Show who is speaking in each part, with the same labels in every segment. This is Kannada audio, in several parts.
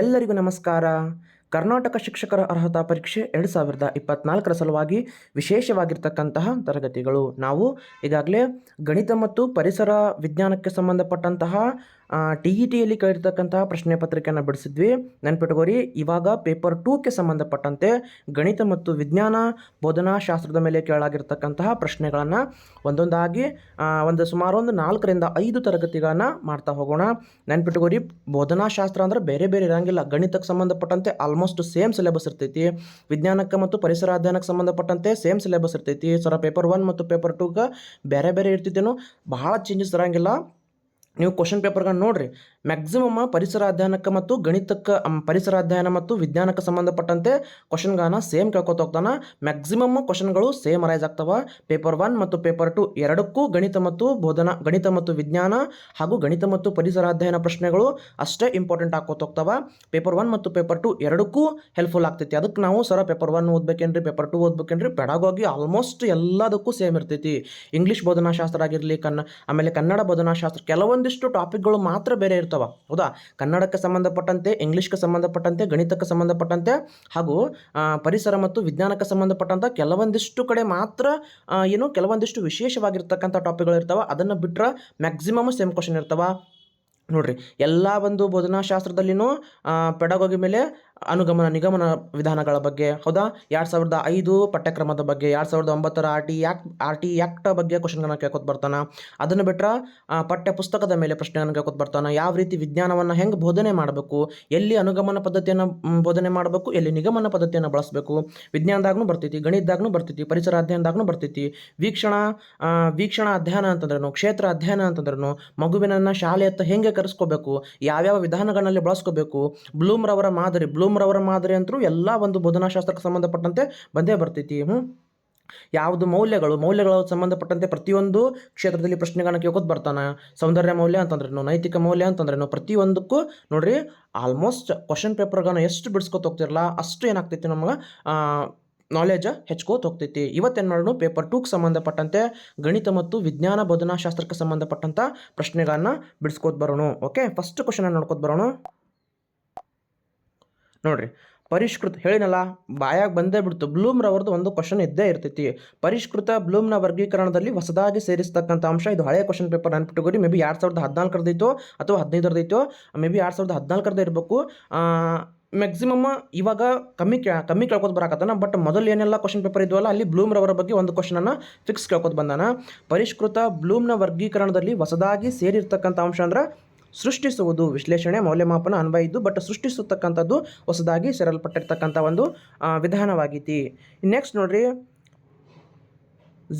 Speaker 1: ಎಲ್ಲರಿಗೂ ನಮಸ್ಕಾರ. ಕರ್ನಾಟಕ ಶಿಕ್ಷಕರ ಅರ್ಹತಾ ಪರೀಕ್ಷೆ ಎರಡು ಸಾವಿರದ ಇಪ್ಪತ್ನಾಲ್ಕರ ಸಲುವಾಗಿ ವಿಶೇಷವಾಗಿರ್ತಕ್ಕಂತಹ ತರಗತಿಗಳು. ನಾವು ಈಗಾಗಲೇ ಗಣಿತ ಮತ್ತು ಪರಿಸರ ವಿಜ್ಞಾನಕ್ಕೆ ಸಂಬಂಧಪಟ್ಟಂತಹ ಟಿ ಇ ಟಿಯಲ್ಲಿ ಕೇಳಿರ್ತಕ್ಕಂತಹ ಪ್ರಶ್ನೆ ಪತ್ರಿಕೆಯನ್ನು ಬಿಡಿಸಿದ್ವಿ. ನೆನ್ಪಿಟ್ಕೋರಿ, ಇವಾಗ ಪೇಪರ್ ಟೂಕ್ಕೆ ಸಂಬಂಧಪಟ್ಟಂತೆ ಗಣಿತ ಮತ್ತು ವಿಜ್ಞಾನ ಬೋಧನಾ ಶಾಸ್ತ್ರದ ಮೇಲೆ ಕೇಳಾಗಿರ್ತಕ್ಕಂತಹ ಪ್ರಶ್ನೆಗಳನ್ನು ಒಂದೊಂದಾಗಿ ಒಂದು ಸುಮಾರು ಒಂದು ನಾಲ್ಕರಿಂದ ಐದು ತರಗತಿಗಳನ್ನು ಮಾಡ್ತಾ ಹೋಗೋಣ. ನೆನ್ಪಿಟ್ಕೋರಿ, ಬೋಧನಾಶಾಸ್ತ್ರ ಅಂದ್ರೆ ಬೇರೆ ಬೇರೆ ಇರಂಗಿಲ್ಲ. ಗಣಿತಕ್ಕೆ ಸಂಬಂಧಪಟ್ಟಂತೆ ಆಲ್ಮೋಸ್ಟ್ ಸೇಮ್ ಸಿಲೆಬಸ್ ಇರ್ತೈತಿ. ವಿಜ್ಞಾನಕ್ಕೆ ಮತ್ತು ಪರಿಸರ ಅಧ್ಯಯನಕ್ಕೆ ಸಂಬಂಧಪಟ್ಟಂತೆ ಸೇಮ್ ಸಿಲೆಬಸ್ ಇರ್ತೈತಿ. ಸರ, ಪೇಪರ್ ಒನ್ ಮತ್ತು ಪೇಪರ್ ಟೂಗೆ ಬೇರೆ ಬೇರೆ ಇರ್ತಿದ್ದೇನೋ ಭಾಳ ಚೇಂಜಸ್ ಇರಂಗಿಲ್ಲ. ನೀವು ಕ್ವಶನ್ ಪೇಪರ್ಗಳನ್ನ ನೋಡ್ರಿ. ಮ್ಯಾಕ್ಸಿಮಮ್ ಪರಿಸರ ಅಧ್ಯಯನಕ್ಕೆ ಮತ್ತು ಗಣಿತಕ್ಕೆ ಪರಿಸರ ಅಧ್ಯಯನ ಮತ್ತು ವಿಜ್ಞಾನಕ್ಕೆ ಸಂಬಂಧಪಟ್ಟಂತೆ ಕ್ವಶನ್ಗಳನ್ನ ಸೇಮ್ ಕೇಳ್ಕೊತ ಹೋಗ್ತಾನ. ಮ್ಯಾಕ್ಸಿಮಮ್ ಕ್ವಶನ್ಗಳು ಸೇಮ್ ಅರೈಸ್ ಆಗ್ತವೆ. ಪೇಪರ್ ಒನ್ ಮತ್ತು ಪೇಪರ್ ಟು ಎರಡಕ್ಕೂ ಗಣಿತ ಮತ್ತು ಬೋಧನಾ, ಗಣಿತ ಮತ್ತು ವಿಜ್ಞಾನ ಹಾಗೂ ಗಣಿತ ಮತ್ತು ಪರಿಸರ ಅಧ್ಯಯನ ಪ್ರಶ್ನೆಗಳು ಅಷ್ಟೇ ಇಂಪಾರ್ಟೆಂಟ್ ಆಕೋತ ಹೋಗ್ತಾವ. ಪೇಪರ್ ಒನ್ ಮತ್ತು ಪೇಪರ್ ಟು ಎರಡಕ್ಕೂ ಹೆಲ್ಪ್ಫುಲ್ ಆಗ್ತೈತಿ. ಅದಕ್ಕೆ ನಾವು ಸರ ಪೇಪರ್ ಒನ್ ಓದ್ಬೇಕೇನ್ರಿ ಪೇಪರ್ ಟು ಓದ್ಬೇಕೇನ್ರಿ ಬೆಡಾಗೋಗಿ ಆಲ್ಮೋಸ್ಟ್ ಎಲ್ಲದಕ್ಕೂ ಸೇಮ್ ಇರ್ತೈತಿ. ಇಂಗ್ಲೀಷ್ ಬೋಧನಾಶಾಸ್ತ್ರ ಆಗಿರಲಿ, ಕನ್ನ, ಆಮೇಲೆ ಕನ್ನಡ ಬೋಧನಾಶಾಸ್ತ್ರ ಕೆಲವೊಂದಿಷ್ಟು ಟಾಪಿಕ್ಗಳು ಮಾತ್ರ ಬೇರೆ ಇರ್ತವೆ. ಹೌದಾ? ಕನ್ನಡಕ್ಕೆ ಸಂಬಂಧಪಟ್ಟಂತೆ, ಇಂಗ್ಲೀಷ್ಗೆ ಸಂಬಂಧಪಟ್ಟಂತೆ, ಗಣಿತಕ್ಕೆ ಸಂಬಂಧಪಟ್ಟಂತೆ ಹಾಗೂ ಪರಿಸರ ಮತ್ತು ವಿಜ್ಞಾನಕ್ಕೆ ಸಂಬಂಧಪಟ್ಟಂಥ ಕೆಲವೊಂದಿಷ್ಟು ಕಡೆ ಮಾತ್ರ ಏನು ಕೆಲವೊಂದಿಷ್ಟು ವಿಶೇಷವಾಗಿರ್ತಕ್ಕಂಥ ಟಾಪಿಕ್ಗಳು ಇರ್ತವೆ. ಅದನ್ನು ಬಿಟ್ಟರೆ ಮ್ಯಾಕ್ಸಿಮಮ್ ಸೇಮ್ ಕ್ವಶನ್ ಇರ್ತವೆ. ನೋಡ್ರಿ, ಎಲ್ಲ ಒಂದು ಬೋಧನಾಶಾಸ್ತ್ರದಲ್ಲಿನೂ ಪೆಡಗೋಗಿ ಮೇಲೆ ಅನುಗಮನ ನಿಗಮನ ವಿಧಾನಗಳ ಬಗ್ಗೆ, ಹೌದಾ? ಎರಡು ಸಾವಿರದ ಐದು ಪಠ್ಯಕ್ರಮದ ಬಗ್ಗೆ, ಎರಡು ಸಾವಿರದ ಒಂಬತ್ತರ ಆರ್ ಟಿ ಯಾಕ್ ಆರ್ ಟಿ ಆ್ಯಕ್ಟ್ ಬಗ್ಗೆ ಕ್ವಶನ್ಗಳನ್ನ ಕೇಳ್ಕೊತ ಬರ್ತಾನೆ. ಅದನ್ನು ಬಿಟ್ರೆ ಪಠ್ಯ ಪುಸ್ತಕದ ಮೇಲೆ ಪ್ರಶ್ನೆಗಳನ್ನು ಕೇಳ್ಕೊತ ಬರ್ತಾನೆ. ಯಾವ ರೀತಿ ವಿಜ್ಞಾನವನ್ನು ಹೆಂಗೆ ಬೋಧನೆ ಮಾಡಬೇಕು? ಎಲ್ಲಿ ಅನುಗಮನ ಪದ್ಧತಿಯನ್ನು ಬೋಧನೆ ಮಾಡಬೇಕು? ಎಲ್ಲಿ ನಿಗಮನ ಪದ್ಧತಿಯನ್ನು ಬಳಸಬೇಕು? ವಿಜ್ಞಾನದಾಗೂ ಬರ್ತೈತಿ ಗಣಿತದಾಗೂ ಬರ್ತೈತಿ, ಪರಿಸರ ಅಧ್ಯಯನದಾಗೂ ಬರ್ತೈತಿ. ವೀಕ್ಷಣ ವೀಕ್ಷಣ ಅಧ್ಯಯನ ಅಂತಂದ್ರೇನು, ಕ್ಷೇತ್ರ ಅಧ್ಯಯನ ಅಂತಂದ್ರೇನು, ಮಗುವಿನನ್ನು ಶಾಲೆಯತ್ತ ಹೆಂಗೆ ಕರೆಸ್ಕೋಬೇಕು? ಯಾವ್ಯಾವ ವಿಧಾನಗಳಲ್ಲಿ ಬಳಸ್ಕೋಬೇಕು? ಬ್ಲೂಮ್ರವರ ಮಾದರಿ ಬ್ಲೂಮ್ ರವರ ಮಾದರಿ ಅಂತರೂ ಎಲ್ಲ ಒಂದು ಬೋಧನಾಶಾಸ್ತ್ರಕ್ಕೆ ಸಂಬಂಧಪಟ್ಟಂತೆ ಬಂದೇ ಬರ್ತೈತಿ. ಹ್ಞೂ ಯಾವುದು ಮೌಲ್ಯಗಳು? ಮೌಲ್ಯಗಳ ಸಂಬಂಧಪಟ್ಟಂತೆ ಪ್ರತಿಯೊಂದು ಕ್ಷೇತ್ರದಲ್ಲಿ ಪ್ರಶ್ನೆಗಳನ್ನ ಕೇಳ್ಕೊತ ಬರ್ತಾನೆ. ಸೌಂದರ್ಯ ಮೌಲ್ಯ ಅಂತಂದ್ರೇನು? ನೈತಿಕ ಮೌಲ್ಯ ಅಂತಂದ್ರೇನು? ಪ್ರತಿಯೊಂದಕ್ಕೂ ನೋಡ್ರಿ ಆಲ್ಮೋಸ್ಟ್ ಕ್ವಶನ್ ಪೇಪರ್ಗಳನ್ನ ಎಷ್ಟು ಬಿಡಿಸ್ಕೊತ ಹೋಗ್ತಿರಲ್ಲ ಅಷ್ಟು ಏನಾಗ್ತೈತಿ ನಮಗೆ ನಾಲೆಜ್ ಹೆಚ್ಕೋತ ಹೋಗ್ತೈತಿ. ಇವತ್ತೇನು ಮಾಡೋಣ ಪೇಪರ್ ಟೂಗೆ ಸಂಬಂಧಪಟ್ಟಂತೆ ಗಣಿತ ಮತ್ತು ವಿಜ್ಞಾನ ಬೋಧನಾಶಾಸ್ತ್ರಕ್ಕೆ ಸಂಬಂಧಪಟ್ಟಂಥ ಪ್ರಶ್ನೆಗಳನ್ನ ಬಿಡಿಸ್ಕೋತ ಬರೋಣ ಓಕೆ ಫಸ್ಟ್ ಕ್ವಶನ್ ನೋಡ್ಕೋತ ಬರೋಣ ನೋಡ್ರಿ, ಪರಿಷ್ಕೃತ ಹೇಳಿನಲ್ಲ, ಬಾಯಾಗ ಬಂದೇ ಬಿಡ್ತು. ಬ್ಲೂಮ್ ರವರ್ದು ಒಂದು ಕ್ವಶನ್ ಇದ್ದೇ ಇರ್ತೈತಿ. ಪರಿಷ್ಕೃತ ಬ್ಲೂಮ್ನ ವರ್ಗೀಕರಣದಲ್ಲಿ ಹೊಸದಾಗಿ ಸೇರಿಸ್ತಕ್ಕಂಥ ಅಂಶ ಇದು ಹಳೆಯ ಕ್ವಶನ್ ಪೇಪರ್ ನೆನ್ಪಿಟ್ಟುಕೋರಿ ಮೇ ಬಿ ಎರಡು ಸಾವಿರದ ಹದಿನಾಲ್ಕರದೈತೋ ಅಥವಾ ಹದಿನೈದರದೈತೋ ಮೇ ಬಿ ಎರಡು ಸಾವಿರದ ಹದಿನಾಲ್ಕರದ್ದು ಇರಬೇಕು. ಮ್ಯಾಕ್ಸಿಮಮ್ ಇವಾಗ ಕಮ್ಮಿ ಕಮ್ಮಿ ಕೇಳ್ಕೊತ ಬರಾಕತ್ತಾನ. ಬಟ್ ಮೊದಲು ಏನೆಲ್ಲ ಕ್ವಶನ್ ಪೇಪರ್ ಇದ್ವಲ್ಲ, ಅಲ್ಲಿ ಬ್ಲೂಮ್ ರವರ ಬಗ್ಗೆ ಒಂದು ಕ್ವಶನನ್ನು ಫಿಕ್ಸ್ ಕೇಳ್ಕೊತ ಬಂದಾನ. ಪರಿಷ್ಕೃತ ಬ್ಲೂಮ್ನ ವರ್ಗೀಕರಣದಲ್ಲಿ ಹೊಸದಾಗಿ ಸೇರಿರ್ತಕ್ಕಂಥ ಅಂಶ ಅಂದ್ರೆ ಸೃಷ್ಟಿಸುವುದು. ವಿಶ್ಲೇಷಣೆ ಮೌಲ್ಯಮಾಪನ ಅನ್ವಯ ಇದ್ದು ಬಟ್ ಸೃಷ್ಟಿಸತಕ್ಕಂಥದ್ದು ಹೊಸದಾಗಿ ಸೇರಲ್ಪಟ್ಟಿರ್ತಕ್ಕಂಥ ಒಂದು ವಿಧಾನವಾಗೈತಿ. ನೆಕ್ಸ್ಟ್ ನೋಡ್ರಿ.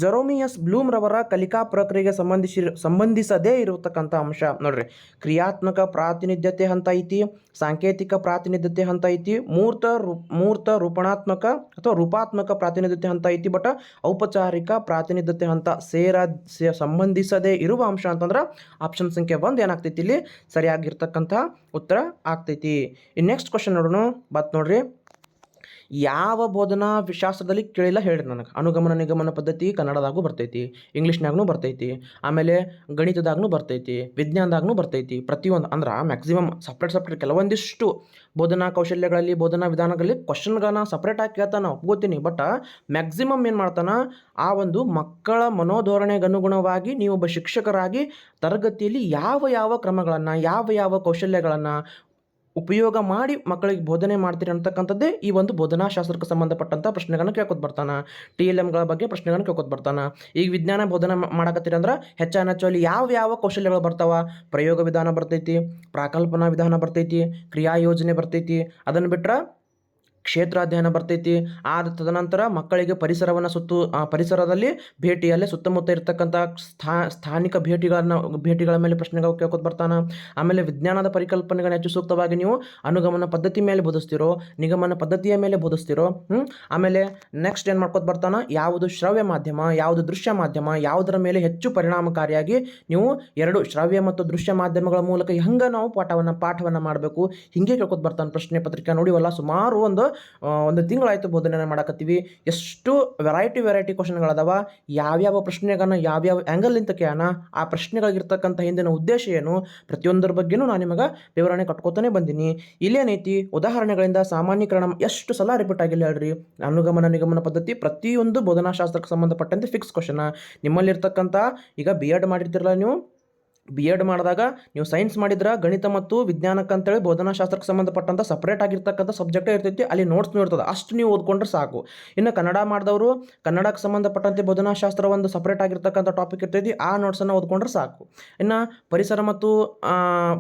Speaker 1: ಜೆರೋಮಿಯಸ್ ಬ್ಲೂಮ್ ರವರ ಕಲಿಕಾ ಪ್ರಕ್ರಿಯೆಗೆ ಸಂಬಂಧಿಸಿ ಸಂಬಂಧಿಸದೇ ಇರತಕ್ಕಂಥ ಅಂಶ. ನೋಡ್ರಿ, ಕ್ರಿಯಾತ್ಮಕ ಪ್ರಾತಿನಿಧ್ಯತೆ ಹಂತ ಐತಿ, ಸಾಂಕೇತಿಕ ಪ್ರಾತಿನಿಧ್ಯತೆ ಹಂತ ಐತಿ, ಮೂರ್ತ ರೂ, ಮೂರ್ತ ರೂಪಣಾತ್ಮಕ ಅಥವಾ ರೂಪಾತ್ಮಕ ಪ್ರಾತಿನಿಧ್ಯತೆ ಹಂತ ಐತಿ, ಬಟ್ ಔಪಚಾರಿಕ ಪ್ರಾತಿನಿಧ್ಯತೆ ಹಂತ ಸೇರ ಸಂಬಂಧಿಸದೇ ಇರುವ ಅಂಶ ಅಂತಂದ್ರೆ ಆಪ್ಷನ್ ಸಂಖ್ಯೆ ಒಂದು ಏನಾಗ್ತೈತಿ ಇಲ್ಲಿ? ಸರಿಯಾಗಿರ್ತಕ್ಕಂಥ ಉತ್ತರ ಆಗ್ತೈತಿ. ನೆಕ್ಸ್ಟ್ ಕ್ವಶನ್ ನೋಡೋಣ. ಬತ್ ನೋಡ್ರಿ. ಯಾವ ಬೋಧನಾ ಶಾಸ್ತ್ರದಲ್ಲಿ ಕೇಳಿಲ್ಲ ಹೇಳ್ರಿ ನನಗೆ. ಅನುಗಮನ ನಿಗಮನ ಪದ್ಧತಿ ಕನ್ನಡದಾಗೂ ಬರ್ತೈತಿ ಇಂಗ್ಲೀಷ್ನಾಗೂ ಬರ್ತೈತಿ, ಆಮೇಲೆ ಗಣಿತದಾಗೂ ಬರ್ತೈತಿ ವಿಜ್ಞಾನದಾಗೂ ಬರ್ತೈತಿ. ಪ್ರತಿಯೊಂದು ಅಂದ್ರೆ ಮ್ಯಾಕ್ಸಿಮಮ್ ಸಪ್ರೇಟ್ ಸಪ್ರೇಟ್ ಕೆಲವೊಂದಿಷ್ಟು ಬೋಧನಾ ಕೌಶಲ್ಯಗಳಲ್ಲಿ, ಬೋಧನಾ ವಿಧಾನಗಳಲ್ಲಿ ಕ್ವಶನ್ಗಳನ್ನ ಸಪ್ರೇಟಾಗಿ ಕೇಳ್ತಾನೆ ಒಪ್ಕೋತೀನಿ ಬಟ್ ಮ್ಯಾಕ್ಸಿಮಮ್ ಏನು ಮಾಡ್ತಾನೆ? ಆ ಒಂದು ಮಕ್ಕಳ ಮನೋಧೋರಣೆಗೆ ಅನುಗುಣವಾಗಿ ಒಬ್ಬ ಶಿಕ್ಷಕರಾಗಿ ತರಗತಿಯಲ್ಲಿ ಯಾವ ಯಾವ ಕ್ರಮಗಳನ್ನು, ಯಾವ ಯಾವ ಕೌಶಲ್ಯಗಳನ್ನು ಉಪಯೋಗ ಮಾಡಿ ಮಕ್ಕಳಿಗೆ ಬೋಧನೆ ಮಾಡ್ತೀರಿ ಅಂತಕ್ಕಂಥದ್ದೇ ಈ ಒಂದು ಬೋಧನಾಶಾಸ್ತ್ರಕ್ಕೆ ಸಂಬಂಧಪಟ್ಟಂಥ ಪ್ರಶ್ನೆಗಳನ್ನು ಕೇಳ್ಕೊತ ಬರ್ತಾನೆ. ಟಿ ಎಲ್ ಎಮ್ಗಳ ಬಗ್ಗೆ ಪ್ರಶ್ನೆಗಳನ್ನು ಕೇಳ್ಕೊತ ಬರ್ತಾನೆ. ಈಗ ವಿಜ್ಞಾನ ಬೋಧನೆ ಮಾಡಕತ್ತೀರಿ ಅಂದ್ರೆ ಹೆಚ್ಚಾನ ಹೆಚ್ಚಲ್ಲಿ ಯಾವ ಯಾವ ಕೌಶಲ್ಯಗಳು ಬರ್ತಾವ? ಪ್ರಯೋಗ ವಿಧಾನ ಬರ್ತೈತಿ, ಪ್ರಾಕಲ್ಪನಾ ವಿಧಾನ ಬರ್ತೈತಿ, ಕ್ರಿಯಾ ಯೋಜನೆ ಬರ್ತೈತಿ, ಅದನ್ನು ಬಿಟ್ರೆ ಕ್ಷೇತ್ರ ಅಧ್ಯಯನ ಬರ್ತೈತಿ. ಆದ ತದನಂತರ ಮಕ್ಕಳಿಗೆ ಪರಿಸರವನ್ನು ಸುತ್ತು ಪರಿಸರದಲ್ಲಿ ಭೇಟಿಯಲ್ಲೇ ಸುತ್ತಮುತ್ತ ಇರತಕ್ಕಂಥ ಸ್ಥಾ, ಸ್ಥಾನಿಕ ಭೇಟಿಗಳನ್ನ, ಭೇಟಿಗಳ ಮೇಲೆ ಪ್ರಶ್ನೆಗಳು ಕೇಳ್ಕೊತ ಬರ್ತಾನೆ. ಆಮೇಲೆ ವಿಜ್ಞಾನದ ಪರಿಕಲ್ಪನೆಗಳನ್ನ ಹೆಚ್ಚು ಸೂಕ್ತವಾಗಿ ನೀವು ಅನುಗಮನ ಪದ್ಧತಿ ಮೇಲೆ ಬೋಧಿಸ್ತಿರೋ, ನಿಗಮನ ಪದ್ಧತಿಯ ಮೇಲೆ ಬೋಧಿಸ್ತಿರೋ? ಆಮೇಲೆ ನೆಕ್ಸ್ಟ್ ಏನು ಮಾಡ್ಕೊತ ಬರ್ತಾನೆ? ಯಾವುದು ಶ್ರವ್ಯ ಮಾಧ್ಯಮ, ಯಾವುದು ದೃಶ್ಯ ಮಾಧ್ಯಮ, ಯಾವುದರ ಮೇಲೆ ಹೆಚ್ಚು ಪರಿಣಾಮಕಾರಿಯಾಗಿ ನೀವು ಎರಡು ಶ್ರವ್ಯ ಮತ್ತು ದೃಶ್ಯ ಮಾಧ್ಯಮಗಳ ಮೂಲಕ ಹೆಂಗೆ ನಾವು ಪಾಠವನ್ನು ಪಾಠವನ್ನು ಮಾಡಬೇಕು? ಹಿಂಗೆ ಕೇಳ್ಕೊತ ಬರ್ತಾನೆ ಪ್ರಶ್ನೆ ಪತ್ರಿಕೆ. ನೋಡಿವಲ್ಲ, ಸುಮಾರು ಒಂದು ಒಂದು ತಿಂಗಳಾಯಿತು ಬೋಧನೆ ಮಾಡಕತ್ತೀವಿ. ಎಷ್ಟು ವೆರೈಟಿ ವೆರೈಟಿ ಕ್ವಶನ್ಗಳದಾವ ಯಾವ್ಯಾವ ಪ್ರಶ್ನೆಗಳನ್ನ ಯಾವ್ಯಾವ ಆ್ಯಂಗಲ್ಲಿಂದ ಕೇಳೋಣ. ಆ ಪ್ರಶ್ನೆಗಳಿಗಿರ್ತಕ್ಕಂಥ ಹಿಂದಿನ ಉದ್ದೇಶ ಏನು? ಪ್ರತಿಯೊಂದರ ಬಗ್ಗೆನೂ ನಾನು ನಿಮಗೆ ವಿವರಣೆ ಕಟ್ಕೋತಾನೆ ಬಂದೀನಿ. ಇಲ್ಲೇನೈತಿ ಉದಾಹರಣೆಗಳಿಂದ ಸಾಮಾನ್ಯೀಕರಣ ಎಷ್ಟು ಸಲ ರಿಪೀಟ್ ಆಗಿಲ್ಲ ಹೇಳ್ರಿ. ಅನುಗಮನ, ನಿಗಮನ ಪದ್ಧತಿ ಪ್ರತಿಯೊಂದು ಬೋಧನಾಶಾಸ್ತ್ರಕ್ಕೆ ಸಂಬಂಧಪಟ್ಟಂತೆ ಫಿಕ್ಸ್ ಕ್ವಶನ ನಿಮ್ಮಲ್ಲಿರ್ತಕ್ಕಂಥ ಈಗ ಬಿ ಎಡ್ ಮಾಡಿರ್ತಿರಲ್ಲ ನೀವು? ಬಿ ಎಡ್ ಮಾಡಿದಾಗ ನೀವು ಸೈನ್ಸ್ ಮಾಡಿದ್ರೆ ಗಣಿತ ಮತ್ತು ವಿಜ್ಞಾನಕ್ಕೆ ಅಂತೇಳಿ ಬೋಧನಾಶಾಸ್ತ್ರಕ್ಕೆ ಸಂಬಂಧಪಟ್ಟಂಥ ಸಪ್ರೇಟ್ ಆಗಿರ್ತಕ್ಕಂಥ ಸಬ್ಜೆಕ್ಟೇ ಇರ್ತೈತಿ, ಅಲ್ಲಿ ನೋಟ್ಸ್ನೂ ಇರ್ತದೆ, ಅಷ್ಟು ನೀವು ಓದ್ಕೊಂಡ್ರೆ ಸಾಕು. ಇನ್ನು ಕನ್ನಡ ಮಾಡಿದವರು, ಕನ್ನಡಕ್ಕೆ ಸಂಬಂಧಪಟ್ಟಂತೆ ಬೋಧನಾಶಾಸ್ತ್ರ ಒಂದು ಸಪ್ರೇಟ್ ಆಗಿರ್ತಕ್ಕಂಥ ಟಾಪಿಕ್ ಇರ್ತೈತಿ, ಆ ನೋಟ್ಸನ್ನು ಓದ್ಕೊಂಡ್ರೆ ಸಾಕು. ಇನ್ನು ಪರಿಸರ ಮತ್ತು